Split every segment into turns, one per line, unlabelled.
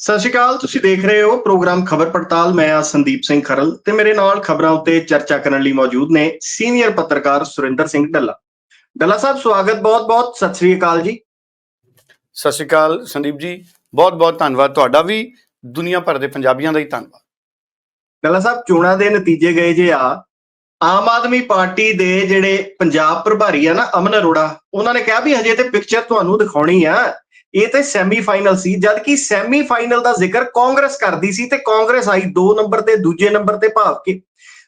ਸਤਿ ਸ਼੍ਰੀ ਅਕਾਲ ਤੁਸੀਂ ਦੇਖ ਰਹੇ ਹੋ ਪ੍ਰੋਗਰਾਮ ਖਬਰ ਪੜਤਾਲ। ਮੈਂ ਆ ਸੰਦੀਪ ਸਿੰਘ ਖਰਲ ਤੇ ਮੇਰੇ ਨਾਲ ਖਬਰਾਂ ਉੱਤੇ ਚਰਚਾ ਕਰਨ ਲਈ ਮੌਜੂਦ ਨੇ ਸੀਨੀਅਰ ਪੱਤਰਕਾਰ ਸੁਰਿੰਦਰ ਸਿੰਘ ਢੱਲਾ ਢੱਲਾ ਸਾਹਿਬ ਸਵਾਗਤ ਬਹੁਤ-ਬਹੁਤ। ਸਤਿ ਸ਼੍ਰੀ ਅਕਾਲ ਜੀ।
ਸਤਿ ਸ਼੍ਰੀ ਅਕਾਲ ਸੰਦੀਪ ਜੀ। ਬਹੁਤ ਬਹੁਤ ਧੰਨਵਾਦ ਤੁਹਾਡਾ ਵੀ। ਦੁਨੀਆ ਭਰ ਦੇ ਪੰਜਾਬੀਆਂ ਦਾ ਹੀ ਧੰਨਵਾਦ।
ਢੱਲਾ ਸਾਹਿਬ ਚੋਣਾਂ ਦੇ ਨਤੀਜੇ ਗਏ ਜੇ ਆ। ਆਮ ਆਦਮੀ ਪਾਰਟੀ ਦੇ ਜਿਹੜੇ ਪੰਜਾਬ ਪ੍ਰਭਾਰੀ ਆ ਨਾ ਅਮਨ ਅਰੋੜਾ ਉਹਨਾਂ ਨੇ ਕਿਹਾ ਵੀ ਹਜੇ ਤੇ ਪਿਕਚਰ ਤੁਹਾਨੂੰ ਦਿਖਾਉਣੀ ਆ। ਇਹ ਤੇ ਸੈਮੀਫਾਈਨਲ ਸੀ ਜਦ ਕਿ ਸੈਮੀਫਾਈਨਲ ਦਾ ਜ਼ਿਕਰ ਕਾਂਗਰਸ ਕਰਦੀ ਸੀ ਤੇ ਕਾਂਗਰਸ ਆਈ 2 ਨੰਬਰ ਤੇ, ਦੂਜੇ ਨੰਬਰ ਤੇ ਭਾਵ ਕੇ।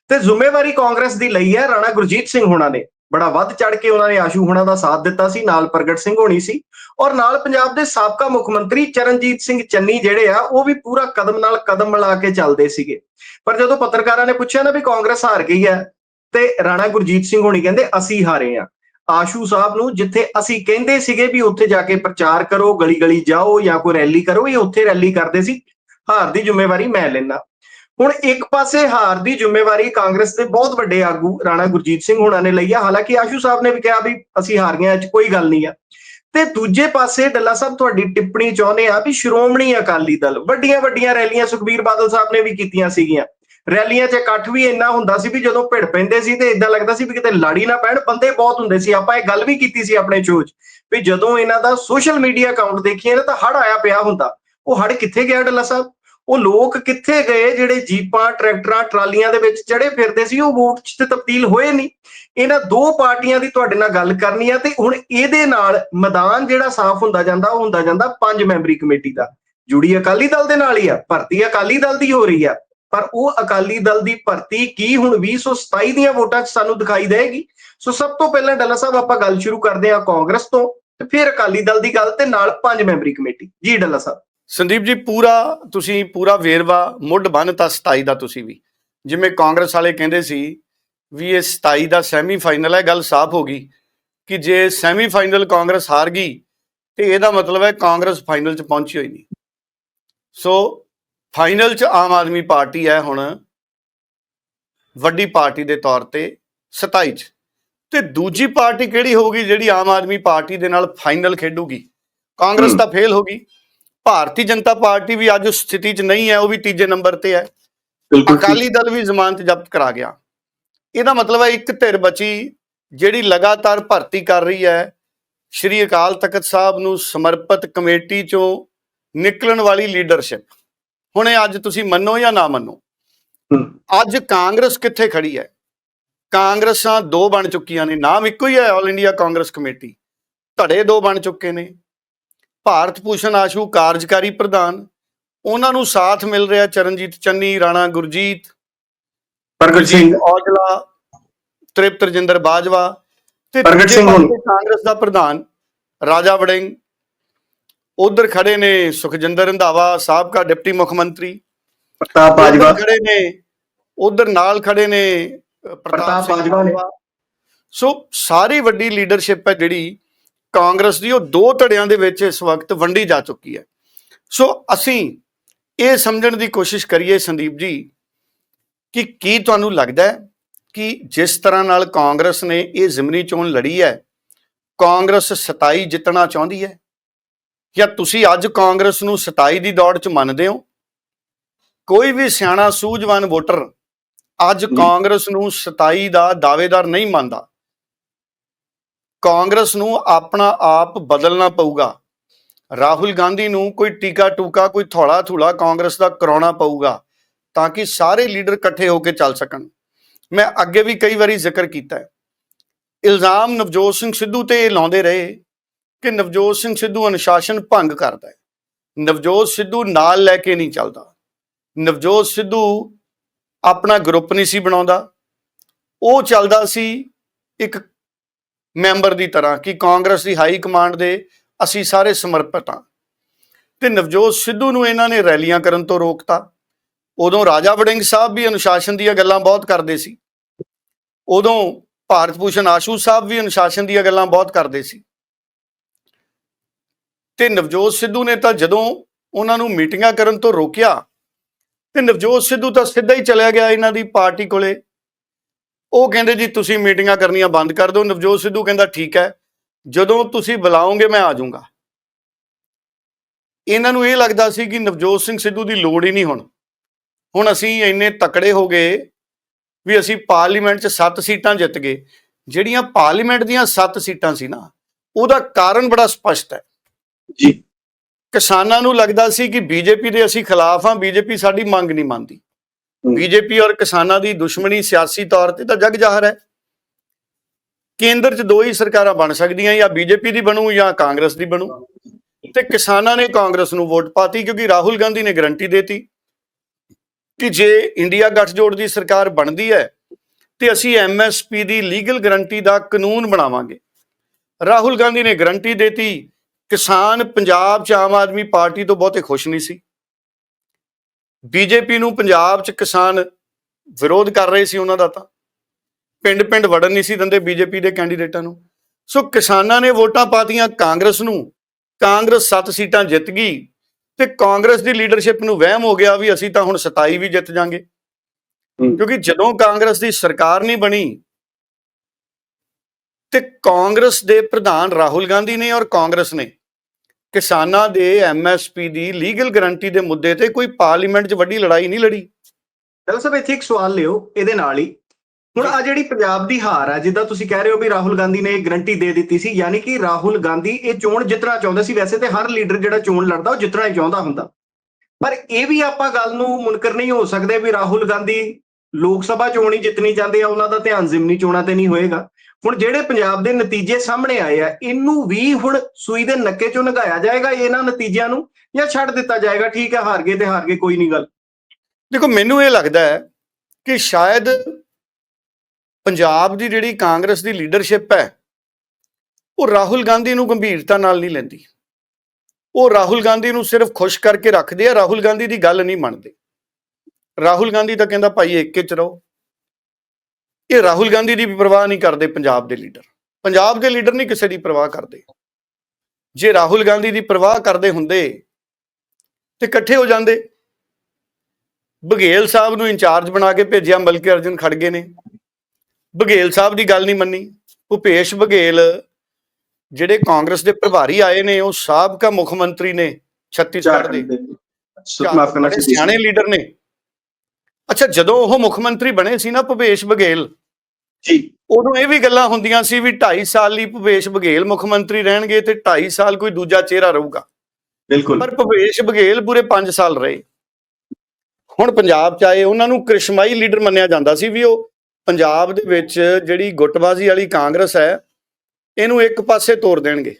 ਤੇ ਜ਼ਿੰਮੇਵਾਰੀ ਕਾਂਗਰਸ ਦੀ ਲਈ ਹੈ ਰਾਣਾ ਗੁਰਜੀਤ ਸਿੰਘ ਹੋਣਾ ਨੇ। ਬੜਾ ਵੱਧ ਚੜ ਕੇ ਉਹਨਾਂ ਨੇ ਆਸ਼ੂ ਹੋਣਾ ਦਾ ਸਾਥ ਦਿੱਤਾ ਸੀ, ਨਾਲ ਪ੍ਰਗਟ ਸਿੰਘ ਹੋਣੀ ਸੀ। ਔਰ ਨਾਲ ਪੰਜਾਬ ਦੇ ਸਾਬਕਾ ਮੁੱਖ ਮੰਤਰੀ ਚਰਨਜੀਤ ਸਿੰਘ ਚੰਨੀ ਜਿਹੜੇ ਆ, ਉਹ ਵੀ ਪੂਰਾ ਕਦਮ ਨਾਲ ਕਦਮ ਮਿਲਾ ਕੇ ਚੱਲਦੇ ਸੀਗੇ। ਪਰ ਜਦੋਂ ਪੱਤਰਕਾਰਾਂ ਨੇ ਪੁੱਛਿਆ ਨਾ ਵੀ ਕਾਂਗਰਸ ਹਾਰ ਗਈ ਹੈ, ਤੇ ਰਾਣਾ ਗੁਰਜੀਤ ਸਿੰਘ ਹੋਣੀ ਕਹਿੰਦੇ, ਅਸੀਂ ਹਾਰੇ ਆ ਆਸ਼ੂ ਸਾਹਿਬ ਨੂੰ, ਜਿੱਥੇ ਅਸੀਂ ਕਹਿੰਦੇ ਸੀਗੇ ਵੀ ਉੱਥੇ ਜਾ ਕੇ ਪ੍ਰਚਾਰ ਕਰੋ ਗਲੀ ਗਲੀ ਜਾਓ ਜਾਂ ਕੋਈ ਰੈਲੀ ਕਰੋ, ਇਹ ਉੱਥੇ ਰੈਲੀ ਕਰਦੇ ਸੀ। ਹਾਰ ਦੀ ਜ਼ਿੰਮੇਵਾਰੀ ਮੈਂ ਲੈਣਾ ਹੁਣ ਇੱਕ ਪਾਸੇ ਹਾਰ ਦੀ ਜ਼ਿੰਮੇਵਾਰੀ ਕਾਂਗਰਸ ਦੇ ਬਹੁਤ ਵੱਡੇ ਆਗੂ ਰਾਣਾ ਗੁਰਜੀਤ ਸਿੰਘ ਹੋਣਾ ਨੇ ਲਈ ਆ। ਹਾਲਾਂਕਿ ਆਸ਼ੂ ਸਾਹਿਬ ਨੇ ਵੀ ਕਿਹਾ ਵੀ ਅਸੀਂ ਹਾਰ ਗਏ ਅੱਜ ਕੋਈ ਗੱਲ ਨਹੀਂ ਆ। ਤੇ ਦੂਜੇ ਪਾਸੇ ਡੱਲਾ ਸਾਹਿਬ, ਤੁਹਾਡੀ ਟਿੱਪਣੀ ਚਾਹੁੰਦੇ ਆ ਵੀ ਸ਼੍ਰੋਮਣੀ ਅਕਾਲੀ ਦਲ ਵੱਡੀਆਂ ਵੱਡੀਆਂ ਰੈਲੀਆਂ ਸੁਖਬੀਰ ਬਾਦਲ ਸਾਹਿਬ ਨੇ ਵੀ ਕੀਤੀਆਂ ਸੀਗੀਆਂ। ਰੈਲੀਆਂ 'ਚ ਇਕੱਠ ਵੀ ਇੰਨਾ ਹੁੰਦਾ ਸੀ ਵੀ ਜਦੋਂ ਭਿੜ ਪੈਂਦੇ ਸੀ ਤੇ ਇਦਾਂ ਲੱਗਦਾ ਸੀ ਵੀ ਕਿਤੇ ਲੜੀ ਨਾ ਪੈਣ, ਬੰਦੇ ਬਹੁਤ ਹੁੰਦੇ ਸੀ। ਆਪਾਂ ਇਹ ਗੱਲ ਵੀ ਕੀਤੀ ਸੀ ਆਪਣੇ ਸ਼ੋਅ 'ਚ ਵੀ ਜਦੋਂ ਇਹਨਾਂ ਦਾ ਸੋਸ਼ਲ ਮੀਡੀਆ ਅਕਾਊਂਟ ਦੇਖੀਏ ਨਾ ਤਾਂ ਹੜ ਆਇਆ ਪਿਆ ਹੁੰਦਾ। ਉਹ ਹੜ ਕਿੱਥੇ ਗਿਆ ਡੱਲਾ ਸਾਹਿਬ? ਉਹ ਲੋਕ ਕਿੱਥੇ ਗਏ ਜਿਹੜੇ ਜੀਪਾਂ, ਟਰੈਕਟਰਾਂ, ਟਰਾਲੀਆਂ ਦੇ ਵਿੱਚ ਚੜੇ ਫਿਰਦੇ ਸੀ, ਉਹ ਵੋਟ 'ਚ ਤੇ ਤਬਦੀਲ ਹੋਏ ਨਹੀਂ। ਇਹਨਾਂ ਦੋ ਪਾਰਟੀਆਂ ਦੀ ਤੁਹਾਡੇ ਨਾਲ ਗੱਲ ਕਰਨੀ ਆ ਤੇ ਹੁਣ ਇਹਦੇ ਨਾਲ ਮੈਦਾਨ ਜਿਹੜਾ ਸਾਫ਼ ਹੁੰਦਾ ਜਾਂਦਾ, ਉਹ ਹੁੰਦਾ ਜਾਂਦਾ ਪੰਜ ਮੈਂਬਰੀ ਕਮੇਟੀ ਦਾ। ਜੁੜੀ ਅਕਾਲੀ ਦਲ ਦੇ ਨਾਲ ਹੀ ਆ, ਭਰਤੀ ਅਕਾਲੀ ਦਲ ਦੀ ਹੋ ਰਹੀ ਆ। ਪਰ ਉਹ ਅਕਾਲੀ ਦਲ ਦੀ ਭਰਤੀ ਕੀ ਹੁਣ 2027 ਦੀਆਂ ਵੋਟਾਂ 'ਚ ਸਾਨੂੰ ਦਿਖਾਈ ਦੇਗੀ? ਸੋ ਸਭ ਤੋਂ ਪਹਿਲਾਂ ਡੱਲਾ ਸਾਹਿਬ, ਆਪਾਂ ਗੱਲ ਸ਼ੁਰੂ ਕਰਦੇ ਹਾਂ ਕਾਂਗਰਸ ਤੋਂ ਤੇ ਫਿਰ ਅਕਾਲੀ ਦਲ ਦੀ ਗੱਲ ਤੇ ਨਾਲ ਪੰਜ ਮੈਂਬਰੀ ਕਮੇਟੀ। ਜੀ ਡੱਲਾ ਸਾਹਿਬ।
ਸੰਦੀਪ ਜੀ, ਪੂਰਾ ਤੁਸੀਂ ਪੂਰਾ ਵੇਰਵਾ, ਮੁੱਢ ਬੰਨਤਾ 27 ਦਾ ਤੁਸੀਂ ਵੀ। ਜਿਵੇਂ ਕਾਂਗਰਸ ਵਾਲੇ ਕਹਿੰਦੇ ਸੀ ਵੀ ਇਹ 27 ਦਾ ਸੈਮੀਫਾਈਨਲ ਹੈ, ਗੱਲ ਸਾਫ਼ ਹੋ ਗਈ ਕਿ ਜੇ ਸੈਮੀਫਾਈਨਲ ਕਾਂਗਰਸ ਹਾਰ ਗਈ ਤੇ ਇਹਦਾ ਮਤਲਬ ਹੈ ਕਾਂਗਰਸ ਫਾਈਨਲ 'ਚ ਪਹੁੰਚੀ ਹੋਈ ਨਹੀਂ। ਸੋ ਫਾਈਨਲ 'ਚ ਆਮ ਆਦਮੀ ਪਾਰਟੀ ਹੈ ਹੁਣ ਵੱਡੀ ਪਾਰਟੀ ਦੇ ਤੌਰ ਤੇ 27 'ਚ। ਤੇ ਦੂਜੀ ਪਾਰਟੀ ਕਿਹੜੀ ਹੋਊਗੀ ਜਿਹੜੀ ਆਮ ਆਦਮੀ ਪਾਰਟੀ ਦੇ ਨਾਲ ਫਾਈਨਲ ਖੇਡੂਗੀ? ਕਾਂਗਰਸ ਤਾਂ ਫੇਲ ਹੋ ਗਈ। ਭਾਰਤੀ ਜਨਤਾ ਪਾਰਟੀ ਵੀ ਅੱਜ ਉਸ ਸਥਿਤੀ 'ਚ ਨਹੀਂ ਹੈ ਉਹ ਵੀ ਤੀਜੇ ਨੰਬਰ ਤੇ ਹੈ। ਅਕਾਲੀ ਦਲ ਵੀ ਜ਼ਮਾਨਤ ਜ਼ਬਤ ਕਰਾ ਗਿਆ। ਇਹਦਾ ਮਤਲਬ ਹੈ ਇੱਕ ਧਿਰ ਬਚੀ ਜਿਹੜੀ ਲਗਾਤਾਰ ਭਰਤੀ ਕਰ ਰਹੀ ਹੈ। ਸ਼੍ਰੀ ਅਕਾਲ ਤਖਤ ਸਾਹਿਬ ਨੂੰ ਸਮਰਪਿਤ ਕਮੇਟੀ ਚੋਂ ਨਿਕਲਣ ਵਾਲੀ ਲੀਡਰਸ਼ਿਪ ਹੁਣ ਇਹ ਅੱਜ ਤੁਸੀਂ ਮੰਨੋ ਜਾਂ ਨਾ ਮੰਨੋ? ਅੱਜ ਕਾਂਗਰਸ ਕਿੱਥੇ ਖੜੀ ਹੈ? ਕਾਂਗਰਸਾਂ ਦੋ ਬਣ ਚੁੱਕੀਆਂ ਨੇ ਨਾਮ ਇੱਕੋ ਹੀ ਹੈ ਆਲ ਇੰਡੀਆ ਕਾਂਗਰਸ ਕਮੇਟੀ ਧੜੇ ਦੋ ਬਣ ਚੁੱਕੇ ਨੇ। ਭਾਰਤ ਭੂਸ਼ਣ ਆਸ਼ੂ ਕਾਰਜਕਾਰੀ ਪ੍ਰਧਾਨ। ਉਹਨਾਂ ਨੂੰ ਸਾਥ ਮਿਲ ਰਿਹਾ ਚਰਨਜੀਤ ਚੰਨੀ ਰਾਣਾ ਗੁਰਜੀਤ
ਪ੍ਰਗਟ ਸਿੰਘ।
ਔਜਲਾ ਤ੍ਰਿਪਤ ਰਜਿੰਦਰ ਬਾਜਵਾ ਤੇ
ਪ੍ਰਗਟ ਸਿੰਘ
ਕਾਂਗਰਸ ਦਾ ਪ੍ਰਧਾਨ ਰਾਜਾ ਵੜਿੰਗ। ਉਧਰ ਖੜੇ ਨੇ ਸੁਖਜਿੰਦਰ ਰੰਧਾਵਾ ਸਾਬਕਾ ਡਿਪਟੀ ਮੁੱਖ ਮੰਤਰੀ।
ਪ੍ਰਤਾਪ ਬਾਜਵਾ।
ਖੜੇ ਨੇ ਉਧਰ ਨਾਲ ਖੜੇ ਨੇ
ਪ੍ਰਤਾਪ ਬਾਜਵਾ ਨੇ।
ਸੋ ਸਾਰੀ ਵੱਡੀ ਲੀਡਰਸ਼ਿਪ ਹੈ ਜਿਹੜੀ ਕਾਂਗਰਸ ਦੀ ਉਹ ਦੋ ਧੜਿਆਂ ਦੇ ਵਿੱਚ ਇਸ ਵਕਤ ਵੰਡੀ ਜਾ ਚੁੱਕੀ ਹੈ। ਸੋ ਅਸੀਂ ਇਹ ਸਮਝਣ ਦੀ ਕੋਸ਼ਿਸ਼ ਕਰੀਏ ਸੰਦੀਪ ਜੀ ਕਿ ਕੀ ਤੁਹਾਨੂੰ ਲੱਗਦਾ ਹੈ ਕਿ ਜਿਸ ਤਰ੍ਹਾਂ ਨਾਲ ਕਾਂਗਰਸ ਨੇ ਇਹ ਜ਼ਿਮਨੀ ਚੋਣ ਲੜੀ ਹੈ ਕਾਂਗਰਸ 27 ਜਿੱਤਣਾ ਚਾਹੁੰਦੀ ਹੈ? ਜਾਂ ਤੁਸੀਂ ਅੱਜ ਕਾਂਗਰਸ ਨੂੰ 27 ਦੀ ਦੌੜ 'ਚ ਮੰਨਦੇ ਹੋ? ਕੋਈ ਵੀ ਸਿਆਣਾ ਸੂਝਵਾਨ ਵੋਟਰ ਅੱਜ। ਕਾਂਗਰਸ ਨੂੰ 27 ਦਾ ਦਾਅਵੇਦਾਰ ਨਹੀਂ ਮੰਨਦਾ। ਕਾਂਗਰਸ ਨੂੰ ਆਪਣਾ ਆਪ ਬਦਲਣਾ ਪਊਗਾ। ਰਾਹੁਲ ਗਾਂਧੀ ਨੂੰ ਕੋਈ ਟੀਕਾ ਟੂਕਾ ਕੋਈ ਥੋੜਾ ਥੂਲਾ ਕਾਂਗਰਸ ਦਾ ਕਰਾਉਣਾ ਪਊਗਾ ਤਾਂ ਕਿ ਸਾਰੇ ਲੀਡਰ ਇਕੱਠੇ ਹੋ ਕੇ ਚੱਲ ਸਕਣ। ਮੈਂ ਅੱਗੇ ਵੀ ਕਈ ਵਾਰੀ ਜ਼ਿਕਰ ਕੀਤਾ ਹੈ। ਇਲਜ਼ਾਮ ਨਵਜੋਤ ਸਿੰਘ ਸਿੱਧੂ ਤੇ ਇਹ ਲਾਉਂਦੇ ਰਹੇ। ਕਿ ਨਵਜੋਤ ਸਿੰਘ ਸਿੱਧੂ ਅਨੁਸ਼ਾਸਨ ਭੰਗ ਕਰਦਾ ਹੈ। ਨਵਜੋਤ ਸਿੱਧੂ ਨਾਲ ਲੈ ਕੇ ਨਹੀਂ ਚੱਲਦਾ। ਨਵਜੋਤ ਸਿੱਧੂ ਆਪਣਾ ਗਰੁੱਪ ਨਹੀਂ ਸੀ ਬਣਾਉਂਦਾ। ਉਹ ਚੱਲਦਾ ਸੀ ਇੱਕ ਮੈਂਬਰ ਦੀ ਤਰ੍ਹਾਂ ਕਿ ਕਾਂਗਰਸ ਦੀ ਹਾਈ ਕਮਾਂਡ ਦੇ ਅਸੀਂ ਸਾਰੇ ਸਮਰਪਿਤ ਹਾਂ। ਤੇ ਨਵਜੋਤ ਸਿੱਧੂ ਨੂੰ ਇਹਨਾਂ ਨੇ ਰੈਲੀਆਂ ਕਰਨ ਤੋਂ ਰੋਕਤਾ। ਉਦੋਂ ਰਾਜਾ ਵੜਿੰਗ ਸਾਹਿਬ ਵੀ ਅਨੁਸ਼ਾਸਨ ਦੀਆਂ ਗੱਲਾਂ ਬਹੁਤ ਕਰਦੇ ਸੀ। ਉਦੋਂ ਭਾਰਤ ਭੂਸ਼ਣ ਆਸ਼ੂ ਸਾਹਿਬ ਵੀ ਅਨੁਸ਼ਾਸਨ ਦੀਆਂ ਗੱਲਾਂ ਬਹੁਤ ਕਰਦੇ ਸੀ। ਤੇ ਨਵਜੋਤ ਸਿੱਧੂ ਨੇ ਤਾਂ ਜਦੋਂ ਉਹਨਾਂ ਨੂੰ ਮੀਟਿੰਗਾਂ ਕਰਨ ਤੋਂ ਰੋਕਿਆ, ਤੇ ਨਵਜੋਤ ਸਿੱਧੂ ਤਾਂ ਸਿੱਧਾ ਹੀ ਚਲਿਆ ਗਿਆ ਇਹਨਾਂ ਦੀ ਪਾਰਟੀ ਕੋਲੇ। ਉਹ ਕਹਿੰਦੇ, ਜੀ, ਤੁਸੀਂ ਮੀਟਿੰਗਾਂ ਕਰਨੀਆਂ ਬੰਦ ਕਰ ਦਿਓ। ਨਵਜੋਤ ਸਿੱਧੂ ਕਹਿੰਦਾ, ਠੀਕ ਹੈ, ਜਦੋਂ ਤੁਸੀਂ ਬੁਲਾਓਗੇ ਮੈਂ ਆ ਜਾਊਂਗਾ। ਇਹਨਾਂ ਨੂੰ ਇਹ ਲੱਗਦਾ ਸੀ ਕਿ ਨਵਜੋਤ ਸਿੰਘ ਸਿੱਧੂ ਦੀ ਲੋੜ ਹੀ ਨਹੀਂ ਹੁਣ। ਹੁਣ ਅਸੀਂ ਇੰਨੇ ਤਕੜੇ ਹੋ ਗਏ ਵੀ ਅਸੀਂ ਪਾਰਲੀਮੈਂਟ 'ਚ 7 ਸੀਟਾਂ ਜਿੱਤ ਗਏ। ਜਿਹੜੀਆਂ ਪਾਰਲੀਮੈਂਟ ਦੀਆਂ 7 ਸੀਟਾਂ ਸੀ ਨਾ, ਉਹਦਾ ਕਾਰਨ ਬੜਾ ਸਪਸ਼ਟ ਹੈ।
ਜੀ।
ਕਿਸਾਨਾਂ ਨੂੰ ਲੱਗਦਾ ਸੀ ਕਿ ਬੀਜੇਪੀ ਦੇ ਅਸੀਂ ਖਿਲਾਫ ਹਾਂ ਬੀਜੇਪੀ ਸਾਡੀ ਮੰਗ ਨਹੀਂ ਮੰਨਦੀ। ਬੀਜੇਪੀ ਔਰ ਕਿਸਾਨਾਂ ਦੀ ਦੁਸ਼ਮਣੀ ਸਿਆਸੀ ਤੌਰ ਤੇ ਤਾਂ ਜਗ ਜ਼ਾਹਰ ਹੈ। ਕੇਂਦਰ 'ਚ ਦੋ ਹੀ ਸਰਕਾਰਾਂ ਬਣ ਸਕਦੀਆਂ ਜਾਂ ਬੀਜੇਪੀ ਦੀ ਬਣੂ ਜਾਂ ਕਾਂਗਰਸ ਦੀ ਬਣੂ। ਤੇ ਕਿਸਾਨਾਂ ਨੇ ਕਾਂਗਰਸ ਨੂੰ ਵੋਟ ਪਾਤੀ ਕਿਉਂਕਿ ਰਾਹੁਲ ਗਾਂਧੀ ਨੇ ਗਰੰਟੀ ਦੇਤੀ ਕਿ ਜੇ ਇੰਡੀਆ ਗੱਠਜੋੜ ਦੀ ਸਰਕਾਰ ਬਣਦੀ ਹੈ ਤੇ ਅਸੀਂ ਐਮਐਸਪੀ ਦੀ ਲੀਗਲ ਗਰੰਟੀ ਦਾ ਕਾਨੂੰਨ ਬਣਾਵਾਂਗੇ। ਰਾਹੁਲ ਗਾਂਧੀ ਨੇ ਗਰੰਟੀ ਦੇਤੀ ਕਿਸਾਨ ਪੰਜਾਬ 'ਚ ਆਮ ਆਦਮੀ ਪਾਰਟੀ ਤੋਂ ਬਹੁਤੇ ਖੁਸ਼ ਨਹੀਂ ਸੀ। ਬੀਜੇਪੀ ਨੂੰ ਪੰਜਾਬ 'ਚ ਕਿਸਾਨ ਵਿਰੋਧ ਕਰ ਰਹੇ ਸੀ ਉਹਨਾਂ ਦਾ ਤਾਂ। ਪਿੰਡ ਪਿੰਡ ਵੜਨ ਨਹੀਂ ਸੀ ਦਿੰਦੇ ਬੀਜੇਪੀ ਦੇ ਕੈਂਡੀਡੇਟਾਂ ਨੂੰ। ਸੋ ਕਿਸਾਨਾਂ ਨੇ ਵੋਟਾਂ ਪਾਤੀਆਂ ਕਾਂਗਰਸ ਨੂੰ। ਕਾਂਗਰਸ 7 ਸੀਟਾਂ ਜਿੱਤ ਗਈ ਤੇ ਕਾਂਗਰਸ ਦੀ ਲੀਡਰਸ਼ਿਪ ਨੂੰ ਵਹਿਮ ਹੋ ਗਿਆ ਵੀ ਅਸੀਂ ਤਾਂ ਹੁਣ 27 ਵੀ ਜਿੱਤ ਜਾਾਂਗੇ। ਕਿਉਂਕਿ ਜਦੋਂ ਕਾਂਗਰਸ ਦੀ ਸਰਕਾਰ ਨਹੀਂ ਬਣੀ ਤੇ ਕਾਂਗਰਸ ਦੇ ਪ੍ਰਧਾਨ ਰਾਹੁਲ ਗਾਂਧੀ ਨੇ ਔਰ ਕਾਂਗਰਸ ਨੇ ਕਿਸਾਨਾਂ ਦੇ ਐਮਐਸਪੀ ਦੀ ਲੀਗਲ ਗਰੰਟੀ ਦੇ ਮੁੱਦੇ ਤੇ ਕੋਈ ਪਾਰਲੀਮੈਂਟ 'ਚ ਵੱਡੀ ਲੜਾਈ ਨਹੀਂ ਲੜੀ।
ਚਲੋ ਸਭ ਇੱਥੇ ਇੱਕ ਸਵਾਲ ਲਿਓ ਇਹਦੇ ਨਾਲ ਹੀ। ਹੁਣ ਆ ਜਿਹੜੀ ਪੰਜਾਬ ਦੀ ਹਾਰ ਹੈ ਜਿੱਦਾਂ ਤੁਸੀਂ ਕਹਿ ਰਹੇ ਹੋ ਵੀ ਰਾਹੁਲ ਗਾਂਧੀ ਨੇ ਗਰੰਟੀ ਦੇ ਦਿੱਤੀ ਸੀ ਯਾਨੀ ਕਿ ਰਾਹੁਲ ਗਾਂਧੀ ਇਹ ਚੋਣ ਜਿੱਤਣਾ ਚਾਹੁੰਦੇ ਸੀ ਵੈਸੇ ਤੇ ਹਰ ਲੀਡਰ ਜਿਹੜਾ ਚੋਣ ਲੜਦਾ ਉਹ ਜਿੱਤਣਾ ਹੀ ਚਾਹੁੰਦਾ ਹੁੰਦਾ। ਪਰ ਇਹ ਵੀ ਆਪਾਂ ਗੱਲ ਨੂੰ ਮੁਨਕਰ ਨਹੀਂ ਹੋ ਸਕਦੇ ਵੀ ਰਾਹੁਲ ਗਾਂਧੀ ਲੋਕ ਸਭਾ ਚੋਣ ਹੀ ਜਿੱਤਣੀ ਚਾਹੁੰਦੇ ਆ ਉਹਨਾਂ ਦਾ ਧਿਆਨ ਜ਼ਿਮਨੀ ਚੋਣਾਂ ਤੇ ਨਹੀਂ ਹੋਏਗਾ। ਹੁਣ ਜਿਹੜੇ ਪੰਜਾਬ ਦੇ ਨਤੀਜੇ ਸਾਹਮਣੇ ਆਏ ਆ, ਇਹਨੂੰ ਵੀ ਹੁਣ ਸੂਈ ਦੇ ਨੱਕੇ ਚੋਂ ਨਗਾਇਆ ਜਾਏਗਾ ਇਹਨਾਂ ਨਤੀਜਿਆਂ ਨੂੰ ਜਾਂ ਛੱਡ ਦਿੱਤਾ ਜਾਏਗਾ? ਠੀਕ ਹੈ, ਹਾਰ ਗਏ ਤੇ ਹਾਰ ਗਏ, ਕੋਈ ਨਹੀਂ ਗੱਲ।
ਦੇਖੋ, ਮੈਨੂੰ ਇਹ ਲੱਗਦਾ ਹੈ ਕਿ ਸ਼ਾਇਦ ਪੰਜਾਬ ਦੀ ਜਿਹੜੀ ਕਾਂਗਰਸ ਦੀ ਲੀਡਰਸ਼ਿਪ ਹੈ, ਉਹ ਰਾਹੁਲ ਗਾਂਧੀ ਨੂੰ ਗੰਭੀਰਤਾ ਨਾਲ ਨਹੀਂ ਲੈਂਦੀ। ਉਹ ਰਾਹੁਲ ਗਾਂਧੀ ਨੂੰ ਸਿਰਫ ਖੁਸ਼ ਕਰਕੇ ਰੱਖਦੇ ਆ, ਰਾਹੁਲ ਗਾਂਧੀ ਦੀ ਗੱਲ ਨਹੀਂ ਮੰਨਦੇ। ਰਾਹੁਲ ਗਾਂਧੀ ਤਾਂ ਕਹਿੰਦਾ, ਭਾਈ ਏਕੇ ਚ ਰਹੋ। ਇਹ ਰਾਹੁਲ ਗਾਂਧੀ ਦੀ ਵੀ ਪਰਵਾਹ ਨਹੀਂ ਕਰਦੇ ਪੰਜਾਬ ਦੇ ਲੀਡਰ। ਪੰਜਾਬ ਦੇ ਲੀਡਰ ਨਹੀਂ ਕਿਸੇ ਦੀ ਪਰਵਾਹ ਕਰਦੇ। ਜੇ ਰਾਹੁਲ ਗਾਂਧੀ ਦੀ ਪਰਵਾਹ ਕਰਦੇ ਹੁੰਦੇ ਤੇ ਇਕੱਠੇ ਹੋ ਜਾਂਦੇ। ਬਘੇਲ ਸਾਹਿਬ ਨੂੰ ਇੰਚਾਰਜ ਬਣਾ ਕੇ ਭੇਜਿਆ ਮਲਕੇ ਅਰਜਨ ਖੜਗੇ ਨੇ। ਬਘੇਲ ਸਾਹਿਬ ਦੀ ਗੱਲ ਨਹੀਂ ਮੰਨੀ। ਭੁਪੇਸ਼ ਬਘੇਲ ਜਿਹੜੇ ਕਾਂਗਰਸ ਦੇ ਪ੍ਰਭਾਰੀ ਆਏ ਨੇ ਉਹ ਸਾਬਕਾ ਮੁੱਖ ਮੰਤਰੀ ਨੇ ਛੱਤੀਸਗੜ੍ਹ ਦੇ।
ਮਾਫ ਕਰਨਾ
ਸਿਆਣੇ ਲੀਡਰ ਨੇ। ਅੱਛਾ ਜਦੋਂ ਉਹ ਮੁੱਖ ਮੰਤਰੀ ਬਣੇ ਸੀ ਨਾ ਭੁਪੇਸ਼ ਬਘੇਲ
ਜੀ।
ਉਦੋਂ ਇਹ ਵੀ ਗੱਲਾਂ ਹੁੰਦੀਆਂ ਸੀ ਵੀ 2.5 ਸਾਲ ਲਈ ਭੁਪੇਸ਼ ਬਘੇਲ ਮੁੱਖ ਮੰਤਰੀ ਰਹਿਣਗੇ ਤੇ 2.5 ਸਾਲ ਕੋਈ ਦੂਜਾ ਚਿਹਰਾ ਰਹੂਗਾ।
ਬਿਲਕੁਲ।
ਪਰ ਭੁਪੇਸ਼ ਬਘੇਲ ਪੂਰੇ 5 ਸਾਲ ਰਹੇ। ਹੁਣ ਪੰਜਾਬ ਚ ਆਏ ਉਹਨਾਂ ਨੂੰ ਕ੍ਰਿਸ਼ਮਾਈ ਲੀਡਰ ਮੰਨਿਆ ਜਾਂਦਾ ਸੀ ਵੀ ਉਹ ਪੰਜਾਬ ਦੇ ਵਿੱਚ ਜਿਹੜੀ ਗੁੱਟਬਾਜ਼ੀ ਵਾਲੀ ਕਾਂਗਰਸ ਹੈ ਇਹਨੂੰ ਇੱਕ ਪਾਸੇ ਤੋੜ ਦੇਣਗੇ।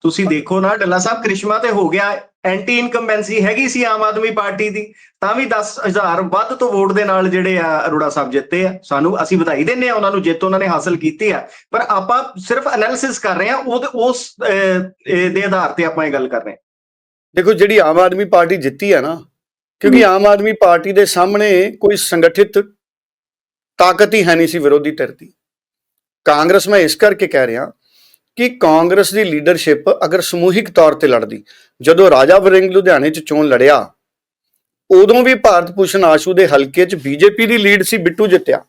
ਤੁਸੀਂ ਦੇਖੋ ਨਾ ਡੱਲਾ ਸਾਹਿਬ ਕ੍ਰਿਸ਼ਮਾ ਤੇ ਹੋ ਗਿਆ ਐਂਟੀ ਇਨਕੰਬੈਂਸੀ ਹੈਗੀ ਸੀ ਆਮ ਆਦਮੀ ਪਾਰਟੀ ਦੀ ਤਾਂ ਵੀ 10000 ਵੱਧ ਤੋਂ ਵੋਟ ਦੇ ਨਾਲ ਜਿਹੜੇ ਆ ਅਰੋੜਾ ਸਾਹਿਬ ਜਿੱਤੇ ਆ। ਸਾਨੂੰ ਅਸੀਂ ਵਧਾਈ ਦਿੰਨੇ ਆ ਉਹਨਾਂ ਨੂੰ ਜਿੱਤ ਉਹਨਾਂ ਨੇ ਹਾਸਲ ਕੀਤੀ ਆ। ਪਰ ਆਪਾਂ ਸਿਰਫ ਐਨਾਲਿਸਿਸ ਕਰ ਰਹੇ ਆ ਉਹ ਉਸ ਦੇ ਆਧਾਰ ਤੇ ਆਪਾਂ ਇਹ ਗੱਲ ਕਰ ਰਹੇ ਹਾਂ
ਦੇਖੋ ਜਿਹੜੀ ਆਮ ਆਦਮੀ ਪਾਰਟੀ ਜਿੱਤੀ ਹੈ ਨਾ ਕਿਉਂਕਿ ਆਮ ਆਦਮੀ ਪਾਰਟੀ ਦੇ ਸਾਹਮਣੇ ਕੋਈ ਸੰਗਠਿਤ ਤਾਕਤ ਹੀ ਹੈ ਨਹੀਂ ਸੀ ਵਿਰੋਧੀ ਧਿਰ ਦੀ। ਕਾਂਗਰਸ ਮੈਂ ਇਸ ਕਰਕੇ ਕਹਿ ਰਿਹਾ ਕਿ ਕਾਂਗਰਸ ਦੀ ਲੀਡਰਸ਼ਿਪ ਅਗਰ ਸਮੂਹਿਕ ਤੌਰ ਤੇ ਲੜਦੀ ਜਦੋਂ ਰਾਜਾ ਵਰਿੰਗ ਲੁਧਿਆਣੇ 'ਚ ਚੋਣ ਲੜਿਆ ਉਦੋਂ ਵੀ ਭਾਰਤ ਭੂਸ਼ਣ ਆਸ਼ੂ ਦੇ ਹਲਕੇ 'ਚ ਬੀਜੇਪੀ ਦੀ ਲੀਡ ਸੀ ਬਿੱਟੂ ਜਿੱਤਿਆ।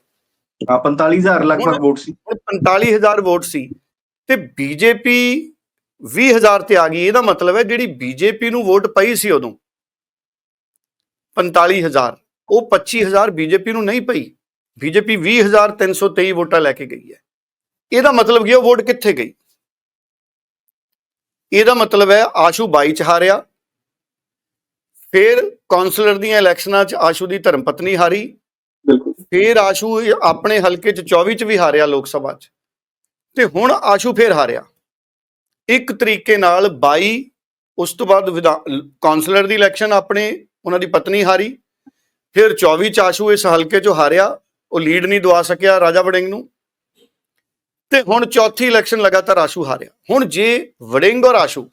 ਆ 45000 ਲਗਭਗ ਵੋਟ ਸੀ।
ਹੁਣ 45000 ਵੋਟ ਸੀ ਤੇ ਬੀਜੇਪੀ 20000 ਤੇ ਆ ਗਈ। ਇਹਦਾ ਮਤਲਬ ਹੈ ਜਿਹੜੀ ਬੀਜੇਪੀ ਨੂੰ ਵੋਟ ਪਈ ਸੀ ਉਦੋਂ 45000 ਉਹ 25000 ਬੀਜੇਪੀ ਨੂੰ ਨਹੀਂ ਪਈ। ਬੀਜੇਪੀ 20323 ਵੋਟਾਂ ਲੈ ਕੇ ਗਈ ਹੈ। ਇਹਦਾ ਮਤਲਬ ਕੀ ਉਹ ਵੋਟ ਕਿੱਥੇ ਗਈ? ਇਹਦਾ ਮਤਲਬ ਹੈ ਆਸ਼ੂ 22 ਚ ਹਾਰਿਆ। ਫਿਰ ਕਾਉਂਸਲਰ ਦੀਆਂ ਇਲੈਕਸ਼ਨਾਂ ਚ ਆਸ਼ੂ ਦੀ ਧਰਮ ਪਤਨੀ ਹਾਰੀ।
ਬਿਲਕੁਲ।
ਫਿਰ ਆਸ਼ੂ ਆਪਣੇ ਹਲਕੇ ਚ 24 ਚ ਵੀ ਹਾਰਿਆ ਲੋਕ ਸਭਾ ਚ। ਤੇ ਹੁਣ ਆਸ਼ੂ ਫੇਰ ਹਾਰਿਆ। ਇੱਕ ਤਰੀਕੇ ਨਾਲ 22 ਉਸ ਤੋਂ ਬਾਅਦ ਕਾਉਂਸਲਰ ਦੀ ਇਲੈਕਸ਼ਨ ਆਪਣੇ ਉਹਨਾਂ ਦੀ ਪਤਨੀ ਹਾਰੀ। ਫਿਰ 24 ਚ ਆਸ਼ੂ ਇਸ ਹਲਕੇ ਚੋਂ ਹਾਰਿਆ। ਉਹ ਲੀਡ ਨਹੀਂ ਦਵਾ ਸਕਿਆ ਰਾਜਾ ਵੜਿੰਗ ਨੂੰ। ਤੇ ਹੁਣ ਚੌਥੀ ਇਲੈਕਸ਼ਨ ਲਗਾਤਾਰ ਆਸ਼ੂ ਹਾਰਿਆ। ਹੁਣ ਜੇ ਵੜਿੰਗ ਔਰ ਆਸ਼ੂ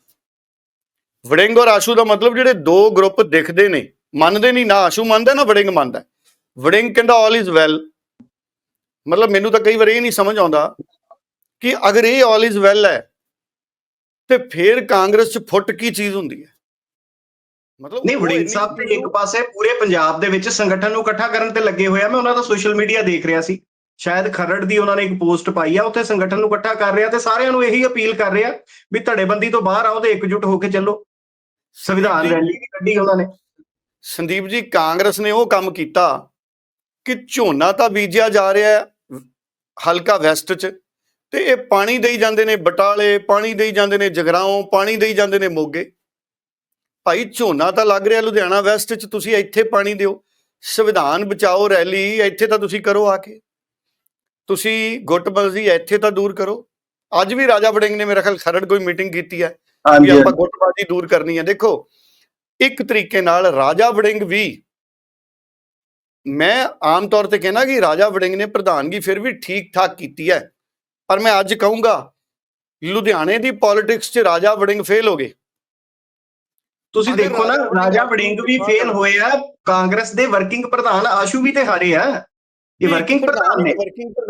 ਵੜਿੰਗ ਔਰ ਆਸ਼ੂ ਦਾ ਮਤਲਬ ਜਿਹੜੇ ਦੋ ਗਰੁੱਪ ਦਿਖਦੇ ਨੇ ਮੰਨਦੇ ਨਹੀਂ ਨਾ ਆਸ਼ੂ ਮੰਨਦਾ ਨਾ ਵੜਿੰਗ ਮੰਨਦਾ। ਵੜਿੰਗ ਕਹਿੰਦਾ ਆਲ ਇਜ਼ ਵੈਲ ਮਤਲਬ ਮੈਨੂੰ ਤਾਂ ਕਈ ਵਾਰ ਇਹ ਨਹੀਂ ਸਮਝ ਆਉਂਦਾ ਕਿ ਅਗਰ ਇਹ ਆਲ ਇਜ਼ ਵੈਲ ਹੈ ਤੇ ਫਿਰ ਕਾਂਗਰਸ 'ਚ ਫੁੱਟ ਕੀ ਚੀਜ਼ ਹੁੰਦੀ ਹੈ? ਮਤਲਬ
ਨਹੀਂ ਵੜਿੰਗ ਸਾਹਿਬ ਤੇ ਇੱਕ ਪਾਸੇ ਪੂਰੇ ਪੰਜਾਬ ਦੇ ਵਿੱਚ ਸੰਗਠਨ ਨੂੰ ਇਕੱਠਾ ਕਰਨ ਤੇ ਲੱਗੇ ਹੋਏ ਆ। ਮੈਂ ਉਹਨਾਂ ਦਾ ਸੋਸ਼ਲ ਮੀਡੀਆ ਦੇਖ ਰਿਹਾ ਸੀ। ਸ਼ਾਇਦ ਖਰੜ ਦੀ ਉਹਨਾਂ ਨੇ ਇੱਕ ਪੋਸਟ ਪਾਈ ਆ ਉੱਥੇ ਸੰਗਠਨ ਨੂੰ ਇਕੱਠਾ ਕਰ ਰਿਹਾ ਤੇ ਸਾਰਿਆਂ ਨੂੰ ਇਹੀ ਅਪੀਲ ਕਰ ਰਿਹਾ ਵੀ ਧੜੇਬੰਦੀ ਤੋਂ ਬਾਹਰ ਆਓ ਤੇ ਇਕਜੁੱਟ ਹੋ ਕੇ ਚੱਲੋ। ਸੰਵਿਧਾਨ ਰੈਲੀ ਵੀ ਕੱਢੀ ਉਹਨਾਂ ਨੇ।
ਸੰਦੀਪ ਜੀ ਕਾਂਗਰਸ ਨੇ ਉਹ ਕੰਮ ਕੀਤਾ ਕਿ ਝੋਨਾ ਤਾਂ ਬੀਜਿਆ ਜਾ ਰਿਹਾ ਹੈ ਹਲਕਾ ਵੈਸਟ 'ਚ ਤੇ ਇਹ ਪਾਣੀ ਦੇਈ ਜਾਂਦੇ ਨੇ ਬਟਾਲੇ ਪਾਣੀ ਦੇਈ ਜਾਂਦੇ ਨੇ ਜਗਰਾਓਂ ਪਾਣੀ ਦੇਈ ਜਾਂਦੇ ਨੇ ਮੋਗੇ। ਭਾਈ ਝੋਨਾ ਤਾਂ ਲੱਗ ਰਿਹਾ ਲੁਧਿਆਣਾ ਵੈਸਟ 'ਚ ਤੁਸੀਂ ਇੱਥੇ ਪਾਣੀ ਦਿਓ। ਸੰਵਿਧਾਨ ਬਚਾਓ ਰੈਲੀ ਇੱਥੇ ਤਾਂ ਤੁਸੀਂ ਕਰੋ ਆ ਕੇ। ਤੁਸੀਂ ਗੁੱਟਬਾਜ਼ੀ ਇੱਥੇ ਤਾਂ ਦੂਰ ਕਰੋ। ਅੱਜ ਵੀ ਰਾਜਾ ਵੜਿੰਗ ਨੇ ਮੇਰਾ ਖਿਆਲ ਖਰੜ ਕੋਈ ਮੀਟਿੰਗ ਕੀਤੀ ਹੈ ਵੀ ਆਪਾਂ ਗੁੱਟਬਾਜ਼ੀ ਦੂਰ ਕਰਨੀ ਹੈ। ਦੇਖੋ ਇੱਕ ਤਰੀਕੇ ਨਾਲ ਰਾਜਾ ਵੜਿੰਗ ਵੀ ਮੈਂ ਆਮ ਤੌਰ ਤੇ ਕਹਿਣਾ ਕਿ ਰਾਜਾ ਵੜਿੰਗ ਨੇ ਪ੍ਰਧਾਨਗੀ ਫਿਰ ਵੀ ਠੀਕ ਠਾਕ ਕੀਤੀ ਹੈ। ਪਰ ਮੈਂ ਅੱਜ ਕਹੂੰਗਾ ਲੁਧਿਆਣੇ ਦੀ ਪੋਲਿਟਿਕਸ 'ਚ ਰਾਜਾ ਵੜਿੰਗ ਫੇਲ ਹੋ ਗਏ।
ਤੁਸੀਂ ਦੇਖੋ ਨਾ
ਰਾਜਾ ਵੜਿੰਗ
ਵੀ ਫੇਲ ਹੋਏ ਆ ਕਾਂਗਰਸ ਦੇ ਵਰਕਿੰਗ ਪ੍ਰਧਾਨ ਆਸ਼ੂ ਵੀ ਤੇ ਹਾਰੇ ਆ। ਇਹ ਵਰਕਿੰਗ ਪ੍ਰਧਾਨ ਨੇ।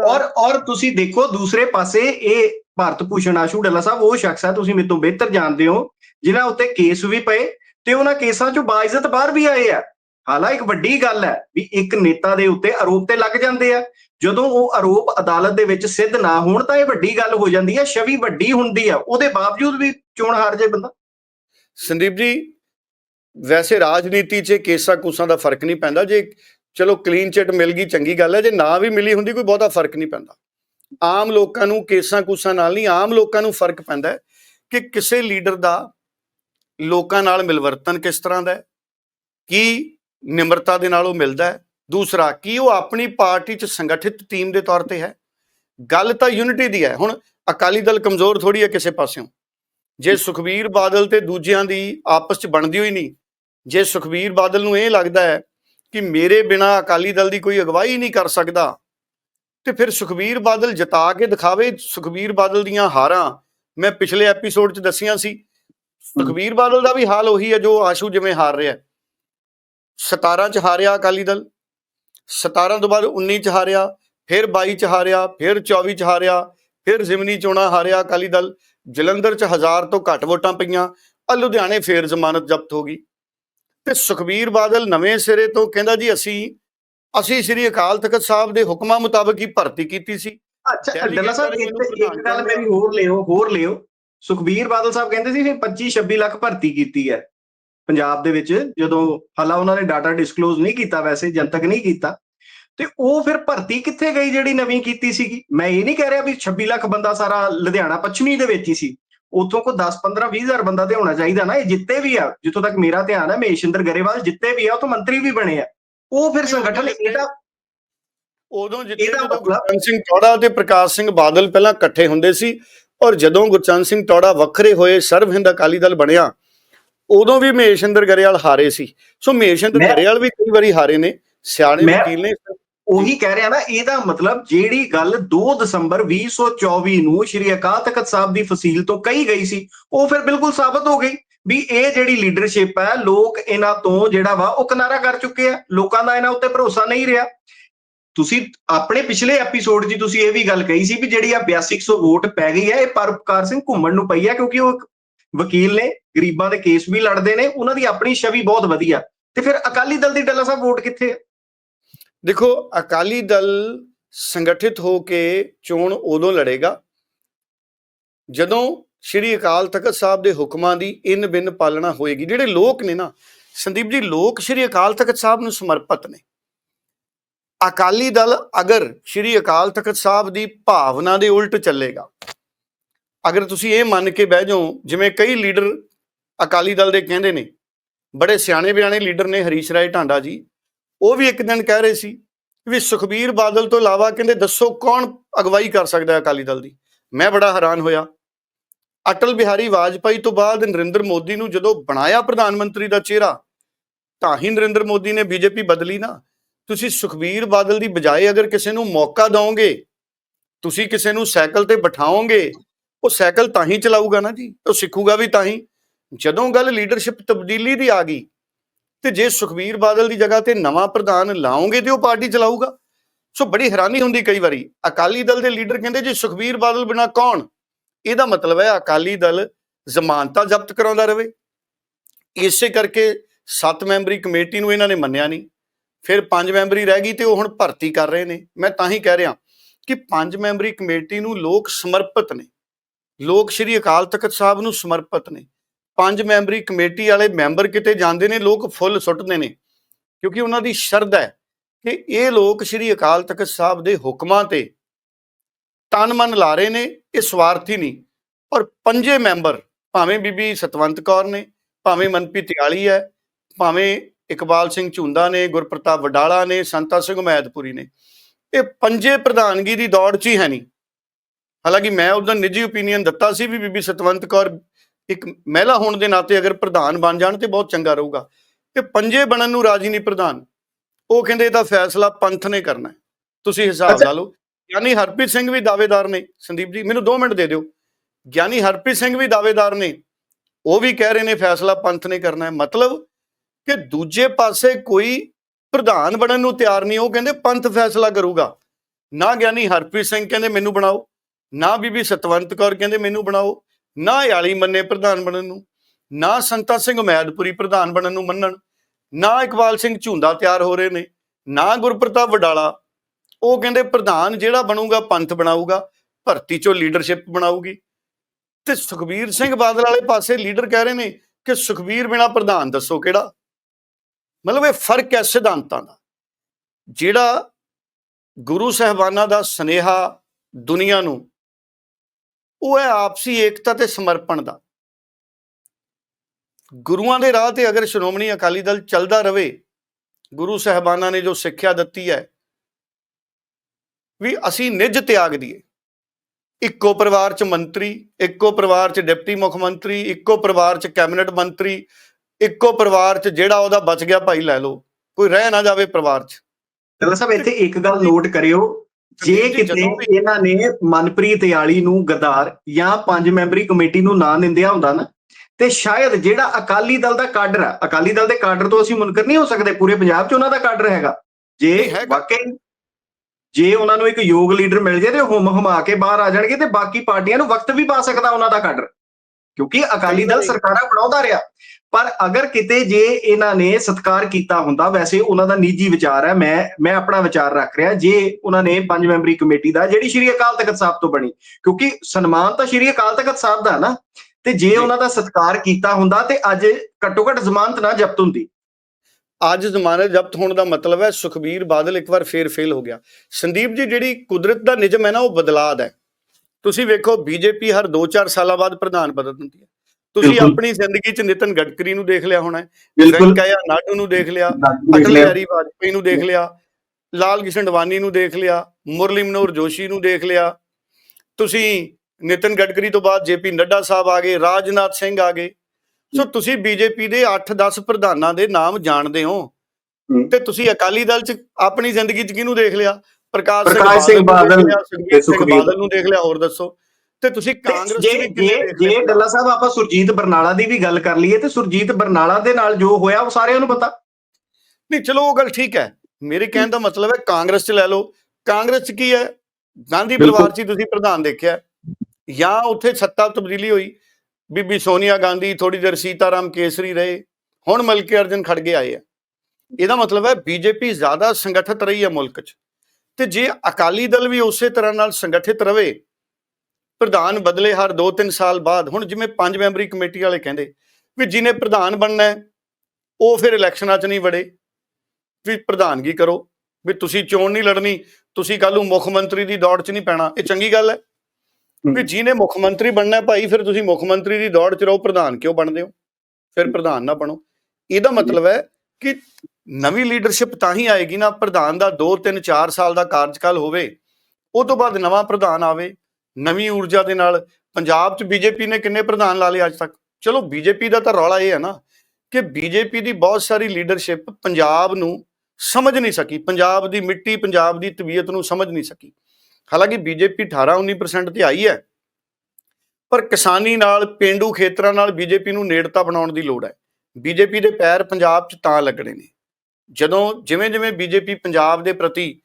ਔਰ ਔਰ ਤੁਸੀਂ ਦੇਖੋ ਦੂਸਰੇ ਪਾਸੇ ਇਹ ਭਾਰਤ ਭੂਸ਼ਣ ਆਸ਼ੂ ਡੱਲਾ ਸਾਹਿਬ ਉਹ ਸ਼ਖਸ ਹੈ ਤੁਸੀਂ ਮੇਰੇ ਤੋਂ ਬਿਹਤਰ ਜਾਣਦੇ ਹੋ ਜਿਨ੍ਹਾਂ ਉੱਤੇ ਕੇਸ ਵੀ ਪਏ ਤੇ ਉਹਨਾਂ ਕੇਸਾਂ ਚੋਂ ਬਾਇਜ਼ਤ ਬਾਹਰ ਵੀ ਆਏ ਆ। ਹਾਲਾਂਕਿ ਇੱਕ ਵੱਡੀ ਗੱਲ ਹੈ ਵੀ ਇੱਕ ਨੇਤਾ ਦੇ ਉੱਤੇ ਆਰੋਪ ਤੇ ਲੱਗ ਜਾਂਦੇ ਆ। ਜਦੋਂ ਉਹ ਆਰੋਪ ਅਦਾਲਤ ਦੇ ਵਿੱਚ ਸਿੱਧ ਨਾ ਹੋਣ ਤਾਂ ਇਹ ਵੱਡੀ ਗੱਲ ਹੋ ਜਾਂਦੀ ਹੈ ਛਵੀ ਵੱਡੀ ਹੁੰਦੀ ਆ ਉਹਦੇ ਬਾਵਜੂਦ ਵੀ ਚੋਣ ਹਾਰ ਜੇ ਬੰਦਾ।
ਸੰਦੀਪ ਜੀ ਵੈਸੇ ਰਾਜਨੀਤੀ 'ਚ ਕੇਸਾਂ ਕੂਸਾਂ ਦਾ ਫ਼ਰਕ ਨਹੀਂ ਪੈਂਦਾ ਜੇ ਚਲੋ ਕਲੀਨ ਚਿਟ ਮਿਲ ਗਈ, ਚੰਗੀ ਗੱਲ ਹੈ, ਜੇ ਨਾ ਵੀ ਮਿਲੀ ਹੁੰਦੀ ਕੋਈ ਬਹੁਤਾ ਫ਼ਰਕ ਨਹੀਂ ਪੈਂਦਾ। ਆਮ ਲੋਕਾਂ ਨੂੰ ਕੇਸਾਂ ਕੂਸਾਂ ਨਾਲ ਨਹੀਂ, ਆਮ ਲੋਕਾਂ ਨੂੰ ਫ਼ਰਕ ਪੈਂਦਾ ਕਿ ਕਿਸੇ ਲੀਡਰ ਦਾ ਲੋਕਾਂ ਨਾਲ ਮਿਲਵਰਤਨ ਕਿਸ ਤਰ੍ਹਾਂ ਦਾ ਹੈ, ਕੀ ਨਿਮਰਤਾ ਦੇ ਨਾਲ ਉਹ ਮਿਲਦਾ ਹੈ, ਦੂਸਰਾ ਕੀ ਉਹ ਆਪਣੀ ਪਾਰਟੀ 'ਚ ਸੰਗਠਿਤ ਟੀਮ ਦੇ ਤੌਰ ਤੇ ਹੈ। ਗੱਲ ਤਾਂ ਯੂਨਿਟੀ ਦੀ ਹੈ। ਹੁਣ ਅਕਾਲੀ ਦਲ ਕਮਜ਼ੋਰ ਥੋੜੀ ਹੈ ਕਿਸੇ ਪਾਸਿਓਂ। ਜੇ ਸੁਖਬੀਰ ਬਾਦਲ ਤੇ ਦੂਜਿਆਂ ਦੀ ਆਪਸ 'ਚ ਬਣਦੀ ਹੋਈ ਨਹੀਂ, ਜੇ ਸੁਖਬੀਰ ਬਾਦਲ ਨੂੰ ਇਹ ਲੱਗਦਾ ਹੈ ਕਿ ਮੇਰੇ ਬਿਨਾ ਅਕਾਲੀ ਦਲ ਦੀ ਕੋਈ ਅਗਵਾਈ ਨਹੀਂ ਕਰ ਸਕਦਾ। ਤੇ ਫਿਰ ਸੁਖਬੀਰ ਬਾਦਲ ਜਿਤਾ ਕੇ ਦਿਖਾਵੇ ਸੁਖਬੀਰ ਬਾਦਲ ਦੀਆਂ ਹਾਰਾਂ। ਮੈਂ ਪਿਛਲੇ ਐਪੀਸੋਡ 'ਚ ਦੱਸੀਆਂ ਸੀ। ਸੁਖਬੀਰ ਬਾਦਲ ਦਾ ਵੀ ਹਾਲ ਉਹੀ ਹੈ ਜੋ ਆਸ਼ੂ ਜਿਵੇਂ ਹਾਰ ਰਿਹਾ 17 'ਚ ਹਾਰਿਆ ਅਕਾਲੀ ਦਲ। 17 ਤੋਂ ਬਾਅਦ 19 'ਚ ਹਾਰਿਆ, ਫਿਰ 22 'ਚ ਹਾਰਿਆ, ਫਿਰ 24 'ਚ ਹਾਰਿਆ, ਫਿਰ ਜ਼ਿਮਨੀ ਚੋਣਾਂ ਹਾਰਿਆ ਅਕਾਲੀ ਦਲ। ਜਲੰਧਰ 'ਚ ਹਜ਼ਾਰ ਤੋਂ ਘੱਟ ਵੋਟਾਂ ਪਈਆਂ। ਆ ਲੁਧਿਆਣੇ ਫੇਰ ਜ਼ਮਾਨਤ ਜ਼ਬਤ ਹੋ ਗਈ। ਤੇ ਸੁਖਬੀਰ ਬਾਦਲ ਨਵੇਂ ਸਿਰੇ ਤੋਂ ਕਹਿੰਦਾ ਜੀ ਅਸੀਂ ਅਸੀਂ ਸ੍ਰੀ ਅਕਾਲ ਤਖਤ ਸਾਹਿਬ ਦੇ ਹੁਕਮਾਂ ਮੁਤਾਬਕ ਹੀ ਭਰਤੀ ਕੀਤੀ ਸੀ।
ਅੱਛਾ ਡੱਲਾ ਸਾਹਿਬ ਇੱਕ ਗੱਲ ਮੇਰੀ ਹੋਰ ਲਿਓ ਹੋਰ ਲਿਓ। ਸੁਖਬੀਰ ਬਾਦਲ ਸਾਹਿਬ ਕਹਿੰਦੇ ਸੀ ਵੀ 25 26 ਲੱਖ ਭਰਤੀ ਕੀਤੀ ਹੈ। ਪੰਜਾਬ ਦੇ ਵਿੱਚ ਜਦੋਂ ਹਾਲਾ ਉਹਨਾਂ ਨੇ ਡਾਟਾ ਡਿਸਕਲੋਜ਼ ਨਹੀਂ ਕੀਤਾ ਵੈਸੇ ਜਨਤਕ ਨਹੀਂ ਕੀਤਾ। ਤੇ ਉਹ ਫਿਰ ਭਰਤੀ ਕਿੱਥੇ ਗਈ ਜਿਹੜੀ ਨਵੀਂ ਕੀਤੀ ਸੀਗੀ? ਮੈਂ ਇਹ ਨਹੀਂ ਕਹਿ ਰਿਹਾ ਵੀ 26 ਲੱਖ ਬੰਦਾ ਸਾਰਾ ਲੁਧਿਆਣਾ ਪੱਛਮੀ ਦੇ ਵਿੱਚ ਹੀ ਸੀ। ਉਥੋਂ ਕੋ 10 15 20 ਹਜ਼ਾਰ ਬੰਦਾ ਤੇ ਹੋਣਾ ਚਾਹੀਦਾ ਨਾ ਇਹ ਜਿੱਤੇ ਵੀ ਆ ਜਿੱਥੋਂ ਤੱਕ ਮੇਰਾ ਧਿਆਨ ਹੈ ਮੇਸ਼ਿੰਦਰ ਗਰੇਵਾਲ ਜਿੱਤੇ ਵੀ ਆ ਉਹ ਤੋਂ ਮੰਤਰੀ ਵੀ ਬਣੇ ਆ। ਉਹ ਫਿਰ ਸੰਗਠਨ ਇਹਦਾ
ਉਦੋਂ
ਮਤਲਬ-
ਗੁਰਚਰਨ ਸਿੰਘ ਟੌੜਾ ਤੇ ਪ੍ਰਕਾਸ਼ ਸਿੰਘ ਬਾਦਲ ਪਹਿਲਾਂ ਇਕੱਠੇ ਹੁੰਦੇ ਸੀ ਔਰ ਜਦੋਂ ਗੁਰਚਰਨ ਸਿੰਘ ਟੌੜਾ ਵੱਖਰੇ ਹੋਏ ਸਰਵ ਹਿੰਦ ਅਕਾਲੀ ਦਲ ਬਣਿਆ ਉਦੋਂ ਵੀ ਮਹੇਸ਼ਿੰਦਰ ਗਰੇਵਾਲ ਹਾਰੇ ਸੀ। ਸੋ ਮਹੇਸ਼ਿੰਦਰ ਗਰੇਵਾਲ ਵੀ ਕਈ ਵਾਰੀ ਹਾਰੇ ਨੇ ਸਿਆਣੇ ਵਕੀਲ ਨੇ
ਉਹੀ ਕਹਿ ਰਿਹਾ ਨਾ, ਇਹਦਾ ਮਤਲਬ ਜਿਹੜੀ ਗੱਲ 2 ਦਸੰਬਰ 2024 ਨੂੰ ਸ਼੍ਰੀ ਅਕਾਲ ਤਖਤ ਸਾਹਿਬ ਦੀ ਫਸੀਲ ਤੋਂ ਕਹੀ ਗਈ ਸੀ, ਉਹ ਫਿਰ ਬਿਲਕੁਲ ਸਾਬਤ ਹੋ ਗਈ ਵੀ ਇਹ ਜਿਹੜੀ ਲੀਡਰਸ਼ਿਪ ਹੈ, ਲੋਕ ਇਹਨਾਂ ਤੋਂ ਜਿਹੜਾ ਵਾ ਉਹ ਕਿਨਾਰਾ ਕਰ ਚੁੱਕੇ ਆ, ਲੋਕਾਂ ਦਾ ਇਹਨਾਂ ਉੱਤੇ ਭਰੋਸਾ ਨਹੀਂ ਰਿਹਾ। ਤੁਸੀਂ ਆਪਣੇ ਪਿਛਲੇ ਐਪੀਸੋਡ 'ਚ ਤੁਸੀਂ ਇਹ ਵੀ ਗੱਲ ਕਹੀ ਸੀ ਵੀ ਜਿਹੜੀ ਆ 8200 ਵੋਟ ਪੈ ਗਈ ਹੈ, ਇਹ ਪਰਪਕਾਰ ਸਿੰਘ ਘੁੰਮਣ ਨੂੰ ਪਈ ਹੈ ਕਿਉਂਕਿ ਉਹ ਵਕੀਲ ਨੇ, ਗਰੀਬਾਂ ਦੇ ਕੇਸ ਵੀ ਲੜਦੇ ਨੇ, ਉਹਨਾਂ ਦੀ ਆਪਣੀ ਛਵੀ ਬਹੁਤ ਵਧੀਆ। ਤੇ ਫਿਰ ਅਕਾਲੀ ਦਲ ਦੀ ਡੱਲਾ ਸਾਹਿਬ ਵੋਟ ਕਿੱਥੇ ਹੈ
ਦੇਖੋ, ਅਕਾਲੀ ਦਲ ਸੰਗਠਿਤ ਹੋ ਕੇ ਚੋਣ ਉਦੋਂ ਲੜੇਗਾ ਜਦੋਂ ਸ਼੍ਰੀ ਅਕਾਲ ਤਖਤ ਸਾਹਿਬ ਦੇ ਹੁਕਮਾਂ ਦੀ ਇਨ ਬਿਨ ਪਾਲਣਾ ਹੋਏਗੀ। ਜਿਹੜੇ ਲੋਕ ਨੇ ਨਾ, ਸੰਦੀਪ ਜੀ, ਲੋਕ ਸ਼੍ਰੀ ਅਕਾਲ ਤਖਤ ਸਾਹਿਬ ਨੂੰ ਸਮਰਪਿਤ ਨੇ। ਅਕਾਲੀ ਦਲ ਅਗਰ ਸ਼੍ਰੀ ਅਕਾਲ ਤਖਤ ਸਾਹਿਬ ਦੀ ਭਾਵਨਾ ਦੇ ਉਲਟ ਚੱਲੇਗਾ, ਅਗਰ ਤੁਸੀਂ ਇਹ ਮੰਨ ਕੇ ਬਹਿ ਜਾਓ, ਜਿਵੇਂ ਕਈ ਲੀਡਰ ਅਕਾਲੀ ਦਲ ਦੇ ਕਹਿੰਦੇ ਨੇ, ਬੜੇ ਸਿਆਣੇ ਬਿਆਣੇ ਲੀਡਰ ਨੇ ਹਰੀਸ਼ ਰਾਏ ਢਾਂਡਾ ਜੀ ਉਹ ਵੀ ਇੱਕ ਦਿਨ ਕਹਿ ਰਹੇ ਸੀ ਵੀ ਸੁਖਬੀਰ ਬਾਦਲ ਤੋਂ ਇਲਾਵਾ ਕਹਿੰਦੇ ਦੱਸੋ ਕੌਣ ਅਗਵਾਈ ਕਰ ਸਕਦਾ ਹੈ ਅਕਾਲੀ ਦਲ ਦੀ? ਮੈਂ ਬੜਾ ਹੈਰਾਨ ਹੋਇਆ। ਅਟਲ ਬਿਹਾਰੀ ਵਾਜਪਾਈ ਤੋਂ ਬਾਅਦ ਨਰਿੰਦਰ ਮੋਦੀ ਨੂੰ ਜਦੋਂ ਬਣਾਇਆ ਪ੍ਰਧਾਨ ਮੰਤਰੀ ਦਾ ਚਿਹਰਾ, ਤਾਂ ਹੀ ਨਰਿੰਦਰ ਮੋਦੀ ਨੇ ਬੀਜੇਪੀ ਬਦਲੀ ਨਾ। ਤੁਸੀਂ ਸੁਖਬੀਰ ਬਾਦਲ ਦੀ ਬਜਾਏ ਅਗਰ ਕਿਸੇ ਨੂੰ ਮੌਕਾ ਦਿਓਗੇ, ਤੁਸੀਂ ਕਿਸੇ ਨੂੰ ਸਾਈਕਲ ਤੇ ਬਿਠਾਓਗੇ, ਉਹ ਸਾਈਕਲ ਤਾਂ ਹੀ ਚਲਾਊਗਾ ਨਾ ਜੀ, ਉਹ ਸਿੱਖੂਗਾ ਵੀ ਤਾਂ ਹੀ। ਜਦੋਂ ਗੱਲ ਲੀਡਰਸ਼ਿਪ ਤਬਦੀਲੀ ਦੀ ਆ ਗਈ ਤੇ ਜੇ ਸੁਖਬੀਰ ਬਾਦਲ ਦੀ ਜਗ੍ਹਾ ਤੇ ਨਵਾਂ ਪ੍ਰਧਾਨ ਲਾਉਂਗੇ ਤੇ ਉਹ ਪਾਰਟੀ ਚਲਾਊਗਾ? ਸੋ ਬੜੀ ਹੈਰਾਨੀ ਹੁੰਦੀ ਕਈ ਵਾਰੀ। ਅਕਾਲੀ ਦਲ ਦੇ ਲੀਡਰ ਕਹਿੰਦੇ ਜੀ, ਸੁਖਬੀਰ ਬਾਦਲ ਬਿਨਾ ਕੌਣ? ਇਹਦਾ ਮਤਲਬ ਹੈ ਅਕਾਲੀ ਦਲ ਜ਼ਮਾਨਤਾਂ ਜ਼ਬਤ ਕਰਾਉਂਦਾ ਰਵੇ। ਇਸੇ ਕਰਕੇ 7 ਮੈਂਬਰੀ ਕਮੇਟੀ ਨੂੰ ਇਹਨਾਂ ਨੇ ਮੰਨਿਆ ਨਹੀਂ। ਫਿਰ 5 ਮੈਂਬਰੀ ਰਹਿ ਗਈ ਤੇ ਉਹ ਹੁਣ ਭਰਤੀ ਕਰ ਰਹੇ ਨੇ। ਮੈਂ ਤਾਂ ਹੀ ਕਹਿ ਰਿਹਾ ਕਿ 5 ਮੈਂਬਰੀ ਕਮੇਟੀ ਨੂੰ ਲੋਕ ਸਮਰਪਿਤ ਨੇ। ਲੋਕ ਸ਼੍ਰੀ ਅਕਾਲ ਤਖਤ ਸਾਹਿਬ ਨੂੰ ਸਮਰਪਿਤ ਨੇ। ਪੰਜ ਮੈਂਬਰੀ ਕਮੇਟੀ ਵਾਲੇ ਮੈਂਬਰ ਕਿਤੇ ਜਾਂਦੇ ਨੇ, ਲੋਕ ਫੁੱਲ ਸੁੱਟਦੇ ਨੇ। ਕਿਉਂਕਿ ਉਹਨਾਂ ਦੀ ਸ਼ਰਧਾ ਹੈ ਕਿ ਇਹ ਲੋਕ ਸ੍ਰੀ ਅਕਾਲ ਤਖਤ ਸਾਹਿਬ ਦੇ ਹੁਕਮਾਂ ਤੇ ਤਨ ਮਨ ਲਾ ਰਹੇ ਨੇ, ਇਹ ਸਵਾਰਥੀ ਨਹੀਂ। ਔਰ ਪੰਜੇ ਮੈਂਬਰ, ਭਾਵੇਂ ਬੀਬੀ ਸਤਵੰਤ ਕੌਰ ਨੇ, ਭਾਵੇਂ ਮਨਪ੍ਰੀਤ ਤਿਆਲੀ ਹੈ, ਭਾਵੇਂ ਇਕਬਾਲ ਸਿੰਘ ਝੁੰਦਾ ਨੇ, ਗੁਰਪ੍ਰਤਾਪ ਵਡਾਲਾ ਨੇ, ਸੰਤਾ ਸਿੰਘ ਮੈਦਪੁਰੀ ਨੇ, ਇਹ ਪੰਜੇ ਪ੍ਰਧਾਨਗੀ ਦੀ ਦੌੜ 'ਚ ਹੀ ਹੈ ਨਹੀਂ। ਹਾਲਾਂਕਿ ਮੈਂ ਉਹਦਾ ਨਿੱਜੀ ਓਪੀਨੀਅਨ ਦਿੱਤਾ ਸੀ ਵੀ ਬੀਬੀ ਸਤਵੰਤ ਕੌਰ ਇੱਕ ਮਹਿਲਾ ਹੋਣ ਦੇ ਨਾਤੇ ਅਗਰ ਪ੍ਰਧਾਨ ਬਣ ਜਾਣ ਤੇ ਬਹੁਤ ਚੰਗਾ ਰਹੂਗਾ। ਇਹ ਪੰਜੇ ਬਣਨ ਨੂੰ ਰਾਜੀ ਨਹੀਂ ਪ੍ਰਧਾਨ। ਉਹ ਕਹਿੰਦੇ ਇਹਦਾ ਫੈਸਲਾ ਪੰਥ ਨੇ ਕਰਨਾ ਤੁਸੀਂ ਹਿਸਾਬ। ਲਾ ਲਓ ਗਿਆਨੀ ਹਰਪ੍ਰੀਤ ਸਿੰਘ ਵੀ ਦਾਅਵੇਦਾਰ ਨੇ। ਸੰਦੀਪ ਜੀ ਮੈਨੂੰ 2 ਮਿੰਟ ਦੇ ਦਿਓ। ਗਿਆਨੀ ਹਰਪ੍ਰੀਤ ਸਿੰਘ ਵੀ ਦਾਅਵੇਦਾਰ ਨੇ। ਉਹ ਵੀ ਕਹਿ ਰਹੇ ਨੇ ਫੈਸਲਾ ਪੰਥ ਨੇ ਕਰਨਾ ਹੈ। ਮਤਲਬ ਕਿ ਦੂਜੇ ਪਾਸੇ ਕੋਈ ਪ੍ਰਧਾਨ ਬਣਨ ਨੂੰ ਤਿਆਰ ਨਹੀਂ ਉਹ ਕਹਿੰਦੇ ਪੰਥ ਫੈਸਲਾ ਕਰੂਗਾ। ਨਾ ਗਿਆਨੀ ਹਰਪ੍ਰੀਤ ਸਿੰਘ ਕਹਿੰਦੇ ਮੈਨੂੰ ਬਣਾਓ ਨਾ ਬੀਬੀ ਸਤਵੰਤ ਕੌਰ ਕਹਿੰਦੇ ਮੈਨੂੰ ਬਣਾਓ ਨਾ ਯਾਲੀ ਮੰਨੇ ਪ੍ਰਧਾਨ ਬਣਨ ਨੂੰ, ਨਾ ਸੰਤਾ ਸਿੰਘ ਮੈਦਪੁਰੀ ਪ੍ਰਧਾਨ ਬਣਨ ਨੂੰ ਮੰਨਣ, ਨਾ ਇਕਬਾਲ ਸਿੰਘ ਝੁੰਦਾ ਤਿਆਰ ਹੋ ਰਹੇ ਨੇ, ਨਾ ਗੁਰਪ੍ਰਤਾਪ ਵਡਾਲਾ। ਉਹ ਕਹਿੰਦੇ ਪ੍ਰਧਾਨ ਜਿਹੜਾ ਬਣੂਗਾ ਪੰਥ ਬਣਾਊਗਾ, ਭਰਤੀ ਚੋਂ ਲੀਡਰਸ਼ਿਪ ਬਣਾਊਗੀ। ਤੇ ਸੁਖਬੀਰ ਸਿੰਘ ਬਾਦਲ ਵਾਲੇ ਪਾਸੇ ਲੀਡਰ ਕਹਿ ਰਹੇ ਨੇ ਕਿ ਸੁਖਬੀਰ ਬਿਨਾ ਪ੍ਰਧਾਨ ਦੱਸੋ ਕਿਹੜਾ? ਮਤਲਬ ਇਹ ਫ਼ਰਕ ਹੈ ਸਿਧਾਂਤਾਂ ਦਾ। ਜਿਹੜਾ ਗੁਰੂ ਸਾਹਿਬਾਨਾਂ ਦਾ ਸਨੇਹਾ ਦੁਨੀਆ ਨੂੰ ਉਹ ਹੈ ਆਪਸੀ ਏਕਤਾ ਤੇ ਸਮਰਪਣ ਦਾ। ਗੁਰੂਆਂ ਦੇ ਰਾਹ ਤੇ ਅਗਰ ਸ਼੍ਰੋਮਣੀ ਅਕਾਲੀ ਦਲ ਚੱਲਦਾ ਰਵੇ, ਗੁਰੂ ਸਾਹਿਬਾਨਾਂ ਨੇ ਜੋ ਸਿੱਖਿਆ ਦਿੱਤੀ ਹੈ, ਵੀ ਅਸੀਂ ਨਿੱਜ ਤਿਆਗ ਦੀਏ ਇੱਕੋ ਪਰਿਵਾਰ ਚ ਮੰਤਰੀ, ਇੱਕੋ ਪਰਿਵਾਰ ਚ ਡਿਪਟੀ ਮੁੱਖ ਮੰਤਰੀ, ਇੱਕੋ ਪਰਿਵਾਰ ਚ ਕੈਬਨਿਟ ਮੰਤਰੀ, ਇੱਕੋ ਪਰਿਵਾਰ ਚ ਜਿਹੜਾ ਉਹਦਾ ਬਚ ਗਿਆ ਭਾਈ ਲੈ ਲਓ, ਕੋਈ ਰਹਿ ਨਾ ਜਾਵੇ ਪਰਿਵਾਰ ਚ।
ਚੱਲਾ ਸਾਹਿਬ ਇੱਥੇ ਇੱਕ ਗੱਲ ਨੋਟ ਕਰਿਓ ਜੇ ਕਿਤੇ ਇਹਨਾਂ ਨੇ ਮਨਪ੍ਰੀਤ ਯਾਲੀ ਨੂੰ ਗਦਾਰ ਜਾਂ ਪੰਜ ਮੈਂਬਰੀ ਕਮੇਟੀ ਨੂੰ ਨਾ ਨਿੰਦਿਆ ਹੁੰਦਾ ਨਾ ਤੇ ਸ਼ਾਇਦ ਜਿਹੜਾ ਅਕਾਲੀ ਦਲ ਦਾ ਕਾਡਰ ਆ ਅਕਾਲੀ ਦਲ ਦੇ ਕਾਡਰ ਤੋਂ ਅਸੀਂ ਮੁਨਕਰ ਨਹੀਂ ਹੋ ਸਕਦੇ ਪੂਰੇ ਪੰਜਾਬ 'ਚ ਉਹਨਾਂ ਦਾ ਕਾਡਰ ਹੈਗਾ। ਜੇ। ਵਾਕਈ ਜੇ ਉਹਨਾਂ ਨੂੰ ਇੱਕ ਯੋਗ ਲੀਡਰ ਮਿਲ ਜੇ ਤੇ ਹੁਮ ਹੁਮਾ ਕੇ ਬਾਹਰ ਆ ਜਾਣਗੇ ਤੇ ਬਾਕੀ ਪਾਰਟੀਆਂ ਨੂੰ ਵਕਤ ਵੀ ਪਾ ਸਕਦਾ ਉਹਨਾਂ ਦਾ ਕਾਡਰ। ਕਿਉਂਕਿ ਅਕਾਲੀ ਦਲ ਸਰਕਾਰਾਂ ਬਣਾਉਂਦਾ ਰਿਹਾ। ਪਰ ਅਗਰ ਕਿਤੇ ਜੇ ਇਹਨਾਂ ਨੇ ਸਤਕਾਰ ਕੀਤਾ ਹੁੰਦਾ ਵੈਸੇ ਉਹਨਾਂ ਦਾ ਨਿੱਜੀ ਵਿਚਾਰ ਹੈ ਮੈਂ ਮੈਂ ਆਪਣਾ ਵਿਚਾਰ ਰੱਖ ਰਿਹਾ ਜੇ ਉਹਨਾਂ ਨੇ ਪੰਜ ਮੈਂਬਰੀ ਕਮੇਟੀ ਦਾ ਜਿਹੜੀ ਸ਼੍ਰੀ ਅਕਾਲ ਤਖਤ ਸਾਹਿਬ ਤੋਂ ਬਣੀ ਕਿਉਂਕਿ ਸਨਮਾਨ ਤਾਂ ਸ਼੍ਰੀ ਅਕਾਲ ਤਖਤ ਸਾਹਿਬ ਦਾ ਨਾ ਤੇ ਜੇ। ਉਹਨਾਂ ਦਾ ਸਤਕਾਰ ਕੀਤਾ ਹੁੰਦਾ ਤੇ ਅੱਜ ਘੱਟੋ ਘੱਟ ਜ਼ਮਾਨਤ ਨਾ ਜ਼ਬਤ ਹੁੰਦੀ।
ਅੱਜ ਜ਼ਮਾਨੇ ਜ਼ਬਤ ਹੋਣ ਦਾ ਮਤਲਬ ਹੈ ਸੁਖਬੀਰ ਬਾਦਲ ਇੱਕ ਵਾਰ ਫੇਰ ਫੇਲ ਹੋ ਗਿਆ। ਸੰਦੀਪ ਜੀ ਜਿਹੜੀ ਕੁਦਰਤ ਦਾ ਨਿਯਮ ਹੈ ਨਾ ਉਹ ਬਦਲਾਅ ਦਾ ਹੈ। ਤੁਸੀਂ ਵੇਖੋ ਬੀਜੇਪੀ ਹਰ 2-4 ਸਾਲਾਂ ਬਾਅਦ ਪ੍ਰਧਾਨ ਬਦਲ ਦਿੰਦੀ ਹੈ। ਤੁਸੀਂ। ਆਪਣੀ ਜ਼ਿੰਦਗੀ 'ਚ ਨਿਤਨ ਗਡਕਰੀ ਨੂੰ ਦੇਖ ਲਿਆ ਹੋਣਾ ਵੈਂਕਈਆ ਨਾਇਡੂ ਨੂੰ ਦੇਖ ਲਿਆ ਅਟਲ। ਬਿਹਾਰੀ ਵਾਜਪੇਈ ਨੂੰ ਦੇਖ ਲਿਆ ਲਾਲ ਕਿਸ਼ਨ ਅਡਵਾਨੀ ਨੂੰ ਦੇਖ ਲਿਆ ਮੁਰਲੀ ਮਨੋਹਰ ਜੋਸ਼ੀ ਨੂੰ ਦੇਖ ਲਿਆ ਤੁਸੀਂ ਨਿਤਨ ਗਡਕਰੀ ਤੋਂ ਬਾਅਦ ਜੇਪੀ ਨੱਡਾ ਸਾਹਿਬ ਆ ਗਏ ਰਾਜਨਾਥ ਸਿੰਘ ਆ ਗਏ ਸੋ ਤੁਸੀਂ ਬੀਜੇਪੀ ਦੇ 8-10 ਪ੍ਰਧਾਨਾਂ ਦੇ ਨਾਮ ਜਾਣਦੇ ਹੋ। ਤੇ ਤੁਸੀਂ ਅਕਾਲੀ ਦਲ ਚ ਆਪਣੀ ਜ਼ਿੰਦਗੀ ਚ ਕਿਹਨੂੰ ਦੇਖ ਲਿਆ ਪ੍ਰਕਾਸ਼
ਸਿੰਘ ਬਾਦਲ
ਸੁਖਬੀਰ ਸਿੰਘ
ਸੁਖਬੀਰ।
ਬਾਦਲ ਨੂੰ ਦੇਖ ਲਿਆ ਹੋਰ ਦੱਸੋ ਤੇ ਤੁਸੀਂ ਕਾਂਗਰਸ ਕਿੰਨੇ
ਜੇ ਜੇ ਗੱਲਾ ਸਾਹਿਬ ਆਪਾਂ ਸੁਰਜੀਤ ਬਰਨਾਲਾ ਦੀ ਵੀ ਗੱਲ ਕਰ ਲਈਏ ਤੇ ਸੁਰਜੀਤ ਬਰਨਾਲਾ ਦੇ ਨਾਲ ਜੋ ਹੋਇਆ ਉਹ ਸਾਰਿਆਂ ਨੂੰ ਪਤਾ।
ਨਹੀਂ ਚਲੋ ਉਹ ਗੱਲ ਠੀਕ ਹੈ। ਮੇਰੇ ਕਹਿਣ ਦਾ ਮਤਲਬ ਹੈ ਕਾਂਗਰਸ ਚ ਲੈ ਲਓ। ਕਾਂਗਰਸ ਚ ਕੀ ਹੈ? ਗਾਂਧੀ। ਪਰਿਵਾਰ ਚ ਤੁਸੀਂ ਪ੍ਰਧਾਨ ਦੇਖਿਆ। ਜਾਂ ਉੱਥੇ ਸੱਤਾ ਤਬਦੀਲੀ ਹੋਈ। ਬੀਬੀ ਸੋਨੀਆ ਗਾਂਧੀ ਥੋੜੀ ਦੇਰ ਸੀਤਾਰਾਮ ਕੇਸਰੀ ਰਹੇ। ਹੁਣ ਮਲਕੇ ਅਰਜਨ ਖੜਗੇ ਆਏ ਆ। ਇਹਦਾ ਮਤਲਬ ਹੈ ਬੀਜੇਪੀ ਜ਼ਿਆਦਾ ਸੰਗਠਿਤ ਰਹੀ ਹੈ ਮੁਲਕ 'ਚ। ਤੇ ਜੇ ਅਕਾਲੀ ਦਲ ਵੀ ਉਸੇ ਤਰ੍ਹਾਂ ਨਾਲ ਸੰਗਠਿਤ ਰਵੇ ਪ੍ਰਧਾਨ ਬਦਲੇ ਹਰ 2-3 ਸਾਲ ਬਾਅਦ। ਹੁਣ ਜਿਵੇਂ ਪੰਜ ਮੈਂਬਰੀ ਕਮੇਟੀ ਵਾਲੇ ਕਹਿੰਦੇ ਵੀ ਜਿਹਨੇ ਪ੍ਰਧਾਨ ਬਣਨਾ ਹੈ ਉਹ ਫਿਰ ਇਲੈਕਸ਼ਨਾਂ 'ਚ ਨਹੀਂ ਵੜੇ। ਵੀ ਪ੍ਰਧਾਨਗੀ ਕਰੋ। ਵੀ ਤੁਸੀਂ ਚੋਣ ਨਹੀਂ ਲੜਨੀ ਤੁਸੀਂ ਕੱਲ ਨੂੰ ਮੁੱਖ ਮੰਤਰੀ ਦੀ ਦੌੜ 'ਚ ਨਹੀਂ ਪੈਣਾ। ਇਹ ਚੰਗੀ ਗੱਲ ਹੈ। ਵੀ ਜਿਹਨੇ ਮੁੱਖ ਮੰਤਰੀ ਬਣਨਾ ਹੈ ਭਾਈ ਫਿਰ ਤੁਸੀਂ ਮੁੱਖ ਮੰਤਰੀ ਦੀ ਦੌੜ 'ਚ ਰਹੋ ਪ੍ਰਧਾਨ ਕਿਉਂ ਬਣਦੇ ਹੋ? ਫਿਰ ਪ੍ਰਧਾਨ ਨਾ ਬਣੋ। ਇਹਦਾ ਮਤਲਬ ਹੈ ਕਿ ਨਵੀਂ ਲੀਡਰਸ਼ਿਪ ਤਾਂ ਹੀ ਆਏਗੀ ਨਾ ਪ੍ਰਧਾਨ ਦਾ 2 3 4 ਸਾਲ ਦਾ ਕਾਰਜਕਾਲ ਹੋਵੇ ਉਹ ਤੋਂ ਬਾਅਦ ਨਵਾਂ ਪ੍ਰਧਾਨ ਆਵੇ। ਨਵੀਂ ਊਰਜਾ ਦੇ ਨਾਲ, ਪੰਜਾਬ 'ਚ ਬੀਜੇਪੀ ਨੇ ਕਿੰਨੇ ਪ੍ਰਧਾਨ ਲਾ ਲਏ ਅੱਜ ਤੱਕ? ਚਲੋ, ਬੀਜੇਪੀ ਦਾ ਤਾਂ ਰੌਲਾ ਇਹ ਹੈ ਨਾ ਕਿ ਬੀਜੇਪੀ ਦੀ ਬਹੁਤ ਸਾਰੀ ਲੀਡਰਸ਼ਿਪ ਪੰਜਾਬ ਨੂੰ ਸਮਝ ਨਹੀਂ ਸਕੀ, ਪੰਜਾਬ ਦੀ ਮਿੱਟੀ, ਪੰਜਾਬ ਦੀ ਤਬੀਅਤ ਨੂੰ ਸਮਝ ਨਹੀਂ ਸਕੀ। ਹਾਲਾਂਕਿ ਬੀਜੇਪੀ 18 19% ਤੇ ਆਈ ਹੈ, ਪਰ ਕਿਸਾਨੀ ਨਾਲ, ਪਿੰਡੂ ਖੇਤਰਾਂ ਨਾਲ ਬੀਜੇਪੀ ਨੂੰ ਨੇੜਤਾ ਬਣਾਉਣ ਦੀ ਲੋੜ ਹੈ। ਬੀਜੇਪੀ ਦੇ ਪੈਰ ਪੰਜਾਬ 'ਚ ਤਾਂ ਲੱਗਣੇ ਨੇ। ਜਦੋਂ ਜਿਵੇਂ ਜਿਵੇਂ ਬੀਜੇਪੀ ਪੰਜਾਬ ਦੇ ਪ੍ਰਤੀ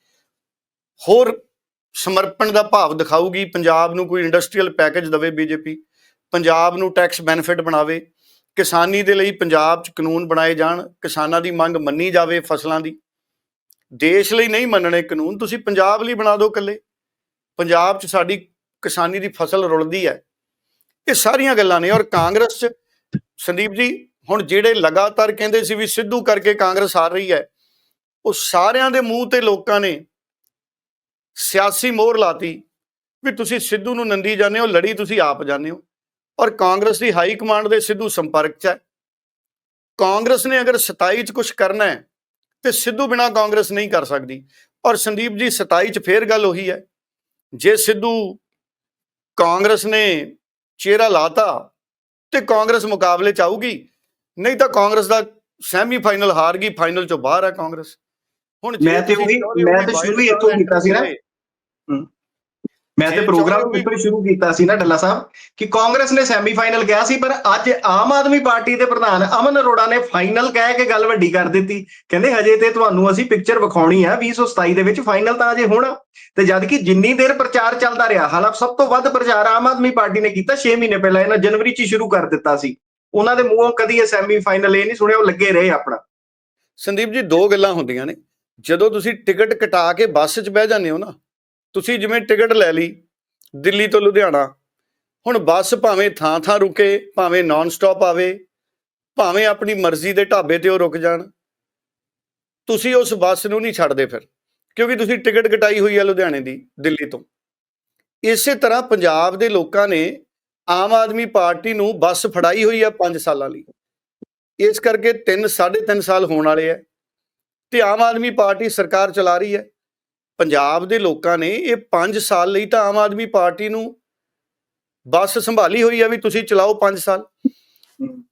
ਹੋਰ ਸਮਰਪਣ ਦਾ ਭਾਵ ਦਿਖਾਊਗੀ, ਪੰਜਾਬ ਨੂੰ ਕੋਈ ਇੰਡਸਟਰੀਅਲ ਪੈਕੇਜ ਦੇਵੇ ਬੀਜੇਪੀ ਪੰਜਾਬ ਨੂੰ ਟੈਕਸ ਬੈਨੀਫਿਟ ਬਣਾਵੇ, ਕਿਸਾਨੀ ਦੇ ਲਈ ਪੰਜਾਬ 'ਚ ਕਾਨੂੰਨ ਬਣਾਏ ਜਾਣ, ਕਿਸਾਨਾਂ ਦੀ ਮੰਗ ਮੰਨੀ ਜਾਵੇ ਫਸਲਾਂ ਦੀ। ਦੇਸ਼ ਲਈ ਨਹੀਂ ਮੰਨਣੇ ਕਾਨੂੰਨ, ਤੁਸੀਂ ਪੰਜਾਬ ਲਈ ਬਣਾ ਦਿਓ ਇਕੱਲੇ। ਪੰਜਾਬ 'ਚ ਸਾਡੀ ਕਿਸਾਨੀ ਦੀ ਫਸਲ ਰੁਲਦੀ ਹੈ। ਇਹ ਸਾਰੀਆਂ ਗੱਲਾਂ ਨੇ ਔਰ ਕਾਂਗਰਸ 'ਚ, ਸੰਦੀਪ ਜੀ, ਹੁਣ ਜਿਹੜੇ ਲਗਾਤਾਰ ਕਹਿੰਦੇ ਸੀ ਵੀ ਸਿੱਧੂ ਕਰਕੇ ਕਾਂਗਰਸ ਹਾਰ ਰਹੀ ਹੈ, ਉਹ ਸਾਰਿਆਂ ਦੇ ਮੂੰਹ ਤੇ ਲੋਕਾਂ ਨੇ ਸਿਆਸੀ ਮੋਹਰ ਲਾਤੀ ਵੀ ਤੁਸੀਂ ਸਿੱਧੂ ਨੂੰ ਨੰਦੀ ਜਾਂਦੇ ਹੋ ਲੜੀ ਤੁਸੀਂ ਆਪ ਜਾਂਦੇ ਹੋ। ਔਰ ਕਾਂਗਰਸ ਦੀ ਹਾਈ ਕਮਾਂਡ ਦੇ ਸਿੱਧੂ ਸੰਪਰਕ 'ਚ ਹੈ। ਕਾਂਗਰਸ ਨੇ ਅਗਰ 27 'ਚ ਕੁਝ ਕਰਨਾ ਹੈ ਤੇ ਸਿੱਧੂ ਬਿਨਾ ਕਾਂਗਰਸ ਨਹੀਂ ਕਰ ਸਕਦੀ। ਔਰ ਸੰਦੀਪ ਜੀ 27 'ਚ ਫੇਰ ਗੱਲ ਉਹੀ ਹੈ। ਜੇ ਸਿੱਧੂ ਕਾਂਗਰਸ ਨੇ ਚਿਹਰਾ ਲਾਤਾ ਤੇ ਕਾਂਗਰਸ ਮੁਕਾਬਲੇ ਚ ਆਊਗੀ ਨਹੀਂ ਤਾਂ ਕਾਂਗਰਸ ਦਾ ਸੈਮੀ ਫਾਈਨਲ ਹਾਰ ਗਈ ਫਾਈਨਲ ਚੋਂ ਬਾਹਰ ਹੈ ਕਾਂਗਰਸ। ਹੁਣ
ਮੈਂ ਤੇ ਉਹੀ- ਮੈਂ ਤੇ ਸ਼ੁਰੂ ਹੀ ਇੱਥੋਂ ਕੀਤਾ ਸੀ ਨਾ। ਮੈਂ ਤੇ ਪ੍ਰੋਗਰਾਮ ਹੀ ਸ਼ੁਰੂ ਕੀਤਾ ਸੀ ਨਾ ਡੱਲਾ ਸਾਹਿਬ ਕਿ ਕਾਂਗਰਸ ਨੇ ਸੈਮੀਫਾਈਨਲ ਕਿਹਾ ਸੀ ਪਰ ਅੱਜ ਆਮ ਆਦਮੀ ਪਾਰਟੀ ਦੇ ਪ੍ਰਧਾਨ ਅਮਨ ਅਰੋੜਾ ਨੇ ਫਾਈਨਲ ਕਹਿ ਕੇ ਗੱਲ ਵੱਡੀ ਕਰ ਦਿੱਤੀ। ਕਹਿੰਦੇ ਹਜੇ ਤੇ ਤੁਹਾਨੂੰ ਅਸੀਂ ਪਿਕਚਰ ਵਿਖਾਉਣੀ ਆ 2027 ਦੇ ਵਿੱਚ ਫਾਈਨਲ ਤਾਂ ਅਜੇ ਹੋਣਾ। ਤੇ ਜਦ ਕਿ ਜਿੰਨੀ ਦੇਰ ਪ੍ਰਚਾਰ ਚੱਲਦਾ ਰਿਹਾ ਹਾਲਾਂਕਿ ਸਭ ਤੋਂ ਵੱਧ ਪ੍ਰਚਾਰ ਆਮ ਆਦਮੀ ਪਾਰਟੀ ਨੇ ਕੀਤਾ 6 ਮਹੀਨੇ ਪਹਿਲਾਂ ਇਹਨਾਂ ਜਨਵਰੀ 'ਚ ਹੀ ਸ਼ੁਰੂ ਕਰ ਦਿੱਤਾ ਸੀ। ਉਹਨਾਂ ਦੇ ਮੂੰਹੋਂ ਕਦੀ ਇਹ ਸੈਮੀਫਾਈਨਲ ਇਹ ਨਹੀਂ ਸੁਣਿਆ ਉਹ ਲੱਗੇ ਰਹੇ ਆਪਣਾ।
ਸੰਦੀਪ ਜੀ ਦੋ ਗੱਲਾਂ ਹੁੰਦੀਆਂ ਨੇ। ਜਦੋਂ ਤੁਸੀਂ ਟਿਕਟ ਕਟਾ ਕੇ ਬੱਸ 'ਚ ਬਹਿ ਜਾਂਦੇ ਹੋ ਨਾ ਤੁਸੀਂ ਜਿਵੇਂ ਟਿਕਟ ਲੈ ਲਈ, ਦਿੱਲੀ ਤੋਂ ਲੁਧਿਆਣਾ, ਹੁਣ ਬੱਸ ਭਾਵੇਂ ਥਾਂ ਥਾਂ ਰੁਕੇ, ਭਾਵੇਂ ਨਾਨ ਸਟਾਪ ਆਵੇ, ਭਾਵੇਂ ਆਪਣੀ ਮਰਜ਼ੀ ਦੇ ਢਾਬੇ ਤੇ ਉਹ ਰੁਕ ਜਾਣ, ਤੁਸੀਂ ਉਸ ਬੱਸ ਨੂੰ ਨਹੀਂ ਛੱਡਦੇ ਫਿਰ, ਕਿਉਂਕਿ ਤੁਸੀਂ ਟਿਕਟ ਕਟਾਈ ਹੋਈ ਹੈ ਲੁਧਿਆਣੇ ਦੀ, ਦਿੱਲੀ ਤੋਂ। ਇਸੇ ਤਰ੍ਹਾਂ ਪੰਜਾਬ ਦੇ ਲੋਕਾਂ ਨੇ ਆਮ ਆਦਮੀ ਪਾਰਟੀ ਨੂੰ ਬੱਸ ਫੜਾਈ ਹੋਈ ਹੈ 5 ਸਾਲਾਂ ਲਈ। ਇਸ ਕਰਕੇ 3 3.5 ਸਾਲ ਹੋਣ ਵਾਲੇ ਹੈ ਤੇ ਆਮ ਆਦਮੀ ਪਾਰਟੀ ਸਰਕਾਰ ਚਲਾ ਰਹੀ ਹੈ ਪੰਜਾਬ ਦੇ ਲੋਕਾਂ ਨੇ ਇਹ 5 ਸਾਲ ਲਈ ਤਾਂ ਆਮ ਆਦਮੀ ਪਾਰਟੀ ਨੂੰ ਬੱਸ ਸੰਭਾਲੀ ਹੋਈ ਹੈ ਵੀ ਤੁਸੀਂ ਚਲਾਓ 5 ਸਾਲ।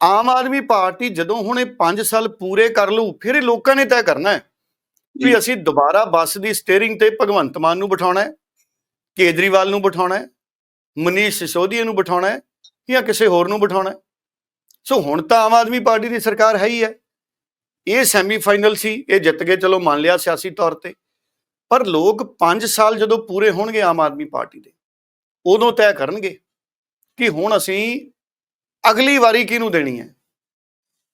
ਆਮ ਆਦਮੀ ਪਾਰਟੀ ਜਦੋਂ ਹੁਣ ਇਹ 5 ਸਾਲ ਪੂਰੇ ਕਰ ਲੂ ਫਿਰ ਇਹ ਲੋਕਾਂ ਨੇ ਤੈਅ ਕਰਨਾ ਹੈ। ਵੀ ਅਸੀਂ ਦੁਬਾਰਾ ਬੱਸ ਦੀ ਸਟੀਅਰਿੰਗ ਤੇ ਭਗਵੰਤ ਮਾਨ ਨੂੰ ਬਿਠਾਉਣਾ ਹੈ ਕੇਜਰੀਵਾਲ ਨੂੰ ਬਿਠਾਉਣਾ ਹੈ ਮਨੀਸ਼ ਸਿਸੋਦੀਆ ਨੂੰ ਬਿਠਾਉਣਾ ਹੈ ਜਾਂ ਕਿਸੇ ਹੋਰ ਨੂੰ ਬਿਠਾਉਣਾ ਹੈ। ਸੋ ਹੁਣ ਤਾਂ ਆਮ ਆਦਮੀ ਪਾਰਟੀ ਦੀ ਸਰਕਾਰ ਹੈ ਹੀ ਹੈ। ਇਹ ਸੈਮੀਫਾਈਨਲ ਸੀ ਇਹ ਜਿੱਤ ਗਏ ਚਲੋ ਮੰਨ ਲਿਆ ਸਿਆਸੀ ਤੌਰ ਤੇ। ਪਰ ਲੋਕ 5 ਸਾਲ ਜਦੋਂ ਪੂਰੇ ਹੋਣਗੇ ਆਮ ਆਦਮੀ ਪਾਰਟੀ ਦੇ, ਉਦੋਂ ਤੈਅ ਕਰਨਗੇ ਕਿ ਹੁਣ ਅਸੀਂ ਅਗਲੀ ਵਾਰੀ ਕਿਹਨੂੰ ਦੇਣੀ ਹੈ?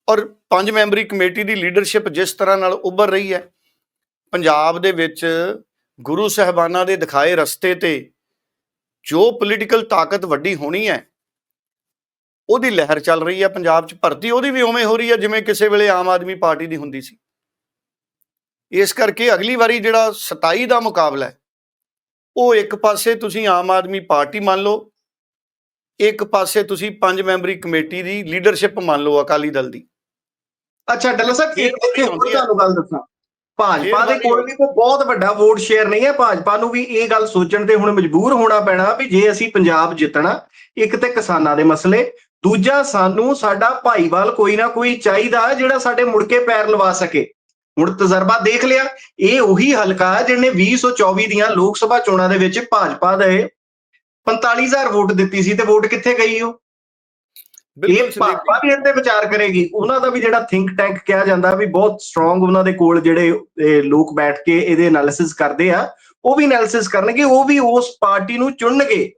ਔਰ ਪੰਜ ਮੈਂਬਰੀ ਕਮੇਟੀ ਦੀ ਲੀਡਰਸ਼ਿਪ ਜਿਸ ਤਰ੍ਹਾਂ ਨਾਲ ਉੱਭਰ ਰਹੀ ਹੈ, ਪੰਜਾਬ ਦੇ ਵਿੱਚ ਗੁਰੂ ਸਾਹਿਬਾਨਾਂ ਦੇ ਦਿਖਾਏ ਰਸਤੇ ਤੇ ਜੋ ਪੋਲੀਟੀਕਲ ਤਾਕਤ ਵੱਡੀ ਹੋਣੀ ਹੈ, ਉਹਦੀ ਲਹਿਰ ਚੱਲ ਰਹੀ ਹੈ ਪੰਜਾਬ 'ਚ, ਭਰਤੀ ਉਹਦੀ ਵੀ ਉਵੇਂ ਹੋ ਰਹੀ ਹੈ ਜਿਵੇਂ ਕਿਸੇ ਵੇਲੇ ਆਮ ਆਦਮੀ ਪਾਰਟੀ ਦੀ ਹੁੰਦੀ ਸੀ। ਇਸ ਕਰਕੇ ਅਗਲੀ ਵਾਰੀ ਜਿਹੜਾ 27 ਦਾ ਮੁਕਾਬਲਾ ਹੈ ਉਹ ਇੱਕ ਪਾਸੇ ਤੁਸੀਂ ਆਮ ਆਦਮੀ ਪਾਰਟੀ ਮੰਨ ਲਓ ਇੱਕ ਪਾਸੇ ਤੁਸੀਂ ਪੰਜ ਮੈਂਬਰੀ ਕਮੇਟੀ ਦੀ ਲੀਡਰਸ਼ਿਪ ਮੰਨ ਲਓ ਅਕਾਲੀ ਦਲ ਦੀ।
ਅੱਛਾ ਡੱਲਾ ਸਾਹਿਬ ਇੱਕ। ਤੁਹਾਨੂੰ ਗੱਲ ਦੱਸਾਂ। ਭਾਜਪਾ ਦੇ ਕੋਲ ਵੀ ਕੋਈ ਬਹੁਤ ਵੱਡਾ ਵੋਟ ਸ਼ੇਅਰ ਨਹੀਂ ਹੈ। ਭਾਜਪਾ ਨੂੰ ਵੀ ਇਹ ਗੱਲ ਸੋਚਣ ਤੇ ਹੁਣ ਮਜਬੂਰ ਹੋਣਾ ਪੈਣਾ ਵੀ ਜੇ ਅਸੀਂ ਪੰਜਾਬ ਜਿੱਤਣਾ ਇੱਕ ਤੇ ਕਿਸਾਨਾਂ ਦੇ ਮਸਲੇ ਦੂਜਾ ਸਾਨੂੰ ਸਾਡਾ ਭਾਈਵਾਲ ਕੋਈ ਨਾ ਕੋਈ ਚਾਹੀਦਾ ਜਿਹੜਾ ਸਾਡੇ ਮੁੜ ਕੇ ਪੈਰ ਲਵਾ ਸਕੇ। ਹੁਣ ਤਜਰਬਾ ਦੇਖ ਲਿਆ ਇਹ ਉਹੀ ਹਲਕਾ ਹੈ ਜਿਹਨੇ 2024 ਦੀਆਂ ਲੋਕ ਸਭਾ ਚੋਣਾਂ ਦੇ ਵਿੱਚ ਭਾਜਪਾ ਦੇ 45000 ਵੋਟ ਦਿੱਤੀ ਸੀ ਤੇ ਵੋਟ ਕਿੱਥੇ ਗਈ ਉਹ? ਇਹ ਭਾਜਪਾ ਵੀ ਇਹਦੇ ਵਿਚਾਰ ਕਰੇਗੀ। ਉਹਨਾਂ ਦਾ ਵੀ ਜਿਹੜਾ ਥਿੰਕ ਟੈਂਕ ਕਿਹਾ ਜਾਂਦਾ ਵੀ ਬਹੁਤ ਸਟਰੋਂਗ ਉਹਨਾਂ ਦੇ ਕੋਲ ਜਿਹੜੇ ਇਹ ਲੋਕ ਬੈਠ ਕੇ ਇਹਦੇ ਐਨਾਲਿਸਿਸ ਕਰਦੇ ਆ ਉਹ ਵੀ ਐਨਾਲਿਸਿਸ ਕਰਨਗੇ ਉਹ ਵੀ ਉਸ ਪਾਰਟੀ ਨੂੰ ਚੁਣਨਗੇ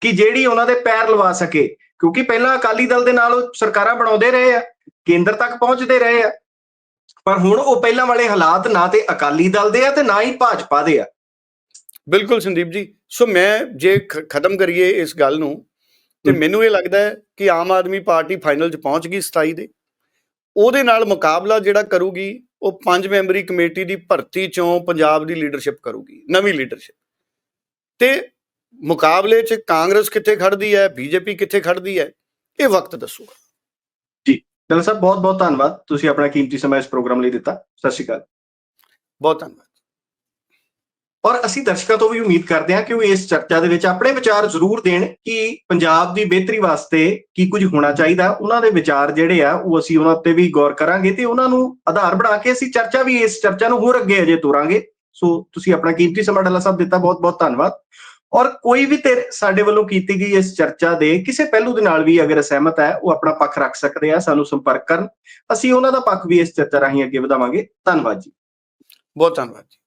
ਕਿ ਜਿਹੜੀ ਉਹਨਾਂ ਦੇ ਪੈਰ ਲਵਾ ਸਕੇ। ਕਿਉਂਕਿ ਪਹਿਲਾਂ ਅਕਾਲੀ ਦਲ ਦੇ ਨਾਲ ਉਹ ਸਰਕਾਰਾਂ ਬਣਾਉਂਦੇ ਰਹੇ ਆ ਕੇਂਦਰ ਤੱਕ ਪਹੁੰਚਦੇ ਰਹੇ ਆ। ਪਰ ਹੁਣ ਉਹ ਪਹਿਲਾਂ ਵਾਲੇ ਹਾਲਾਤ ਨਾ ਤੇ ਅਕਾਲੀ ਦਲ ਦੇ ਆ ਤੇ ਨਾ ਹੀ ਭਾਜਪਾ ਦੇ ਆ।
ਬਿਲਕੁਲ ਸੰਦੀਪ ਜੀ ਸੋ ਮੈਂ ਜੇ ਖਤਮ ਕਰੀਏ ਇਸ ਗੱਲ ਨੂੰ ਤੇ। ਮੈਨੂੰ ਇਹ ਲੱਗਦਾ ਹੈ ਕਿ ਆਮ ਆਦਮੀ ਪਾਰਟੀ ਫਾਈਨਲ 'ਚ ਪਹੁੰਚ ਗਈ 27 ਦੇ। ਉਹਦੇ ਨਾਲ ਮੁਕਾਬਲਾ ਜਿਹੜਾ ਕਰੂਗੀ ਉਹ ਪੰਜ ਮੈਂਬਰੀ ਕਮੇਟੀ ਦੀ ਭਰਤੀ ਚੋਂ ਪੰਜਾਬ ਦੀ ਲੀਡਰਸ਼ਿਪ ਕਰੂਗੀ ਨਵੀਂ ਲੀਡਰਸ਼ਿਪ। ਤੇ ਮੁਕਾਬਲੇ 'ਚ ਕਾਂਗਰਸ ਕਿੱਥੇ ਖੜਦੀ ਹੈ ਬੀਜੇਪੀ ਕਿੱਥੇ ਖੜਦੀ ਹੈ ਇਹ ਵਕਤ ਦੱਸੂਗਾ।
ਡਾਕਟਰ ਸਾਹਿਬ ਬਹੁਤ ਬਹੁਤ ਧੰਨਵਾਦ। ਤੁਸੀਂ ਆਪਣਾ ਕੀਮਤੀ ਸਮਾਂ ਇਸ ਪ੍ਰੋਗਰਾਮ ਲਈ ਦਿੱਤਾ। ਸਤਿ ਸ਼੍ਰੀ ਅਕਾਲ।
ਬਹੁਤ ਧੰਨਵਾਦ।
ਔਰ ਅਸੀਂ ਦਰਸ਼ਕਾਂ ਤੋਂ ਵੀ ਉਮੀਦ ਕਰਦੇ ਹਾਂ ਕਿ ਉਹ ਇਸ ਚਰਚਾ ਦੇ ਵਿੱਚ ਆਪਣੇ ਵਿਚਾਰ ਜ਼ਰੂਰ ਦੇਣ ਕਿ ਪੰਜਾਬ ਦੀ ਬਿਹਤਰੀ ਵਾਸਤੇ ਕੀ ਕੁਝ ਹੋਣਾ ਚਾਹੀਦਾ। ਉਹਨਾਂ ਦੇ ਵਿਚਾਰ ਜਿਹੜੇ ਆ ਉਹ ਅਸੀਂ ਉਹਨਾਂ ਉੱਤੇ ਵੀ ਗੌਰ ਕਰਾਂਗੇ ਤੇ ਉਹਨਾਂ ਨੂੰ ਆਧਾਰ ਬਣਾ ਕੇ ਅਸੀਂ ਚਰਚਾ ਵੀ ਇਸ ਚਰਚਾ ਨੂੰ ਹੋਰ ਅੱਗੇ ਅਜੇ ਤੋਰਾਂਗੇ। ਸੋ ਤੁਸੀਂ ਆਪਣਾ ਕੀਮਤੀ ਸਮਾਂ ਡੱਲਾ ਸਾਹਿਬ ਦਿੱਤਾ। ਬਹੁਤ ਬਹੁਤ ਧੰਨਵਾਦ। ਔਰ ਕੋਈ ਵੀ ਤੇ ਸਾਡੇ ਵੱਲੋਂ ਕੀਤੀ ਗਈ ਇਸ ਚਰਚਾ ਦੇ ਕਿਸੇ ਪਹਿਲੂ ਦੇ ਨਾਲ ਵੀ ਅਗਰ ਅਸਹਿਮਤ ਹੈ, ਉਹ ਆਪਣਾ ਪੱਖ ਰੱਖ ਸਕਦੇ ਆ, ਸਾਨੂੰ ਸੰਪਰਕ ਕਰਨ। ਅਸੀਂ ਉਹਨਾਂ ਦਾ ਪੱਖ ਵੀ ਇਸ ਚਰਚਾ ਰਾਹੀਂ ਅੱਗੇ ਵਧਾਵਾਂਗੇ। ਧੰਨਵਾਦ ਜੀ।
ਬਹੁਤ ਧੰਨਵਾਦ ਜੀ।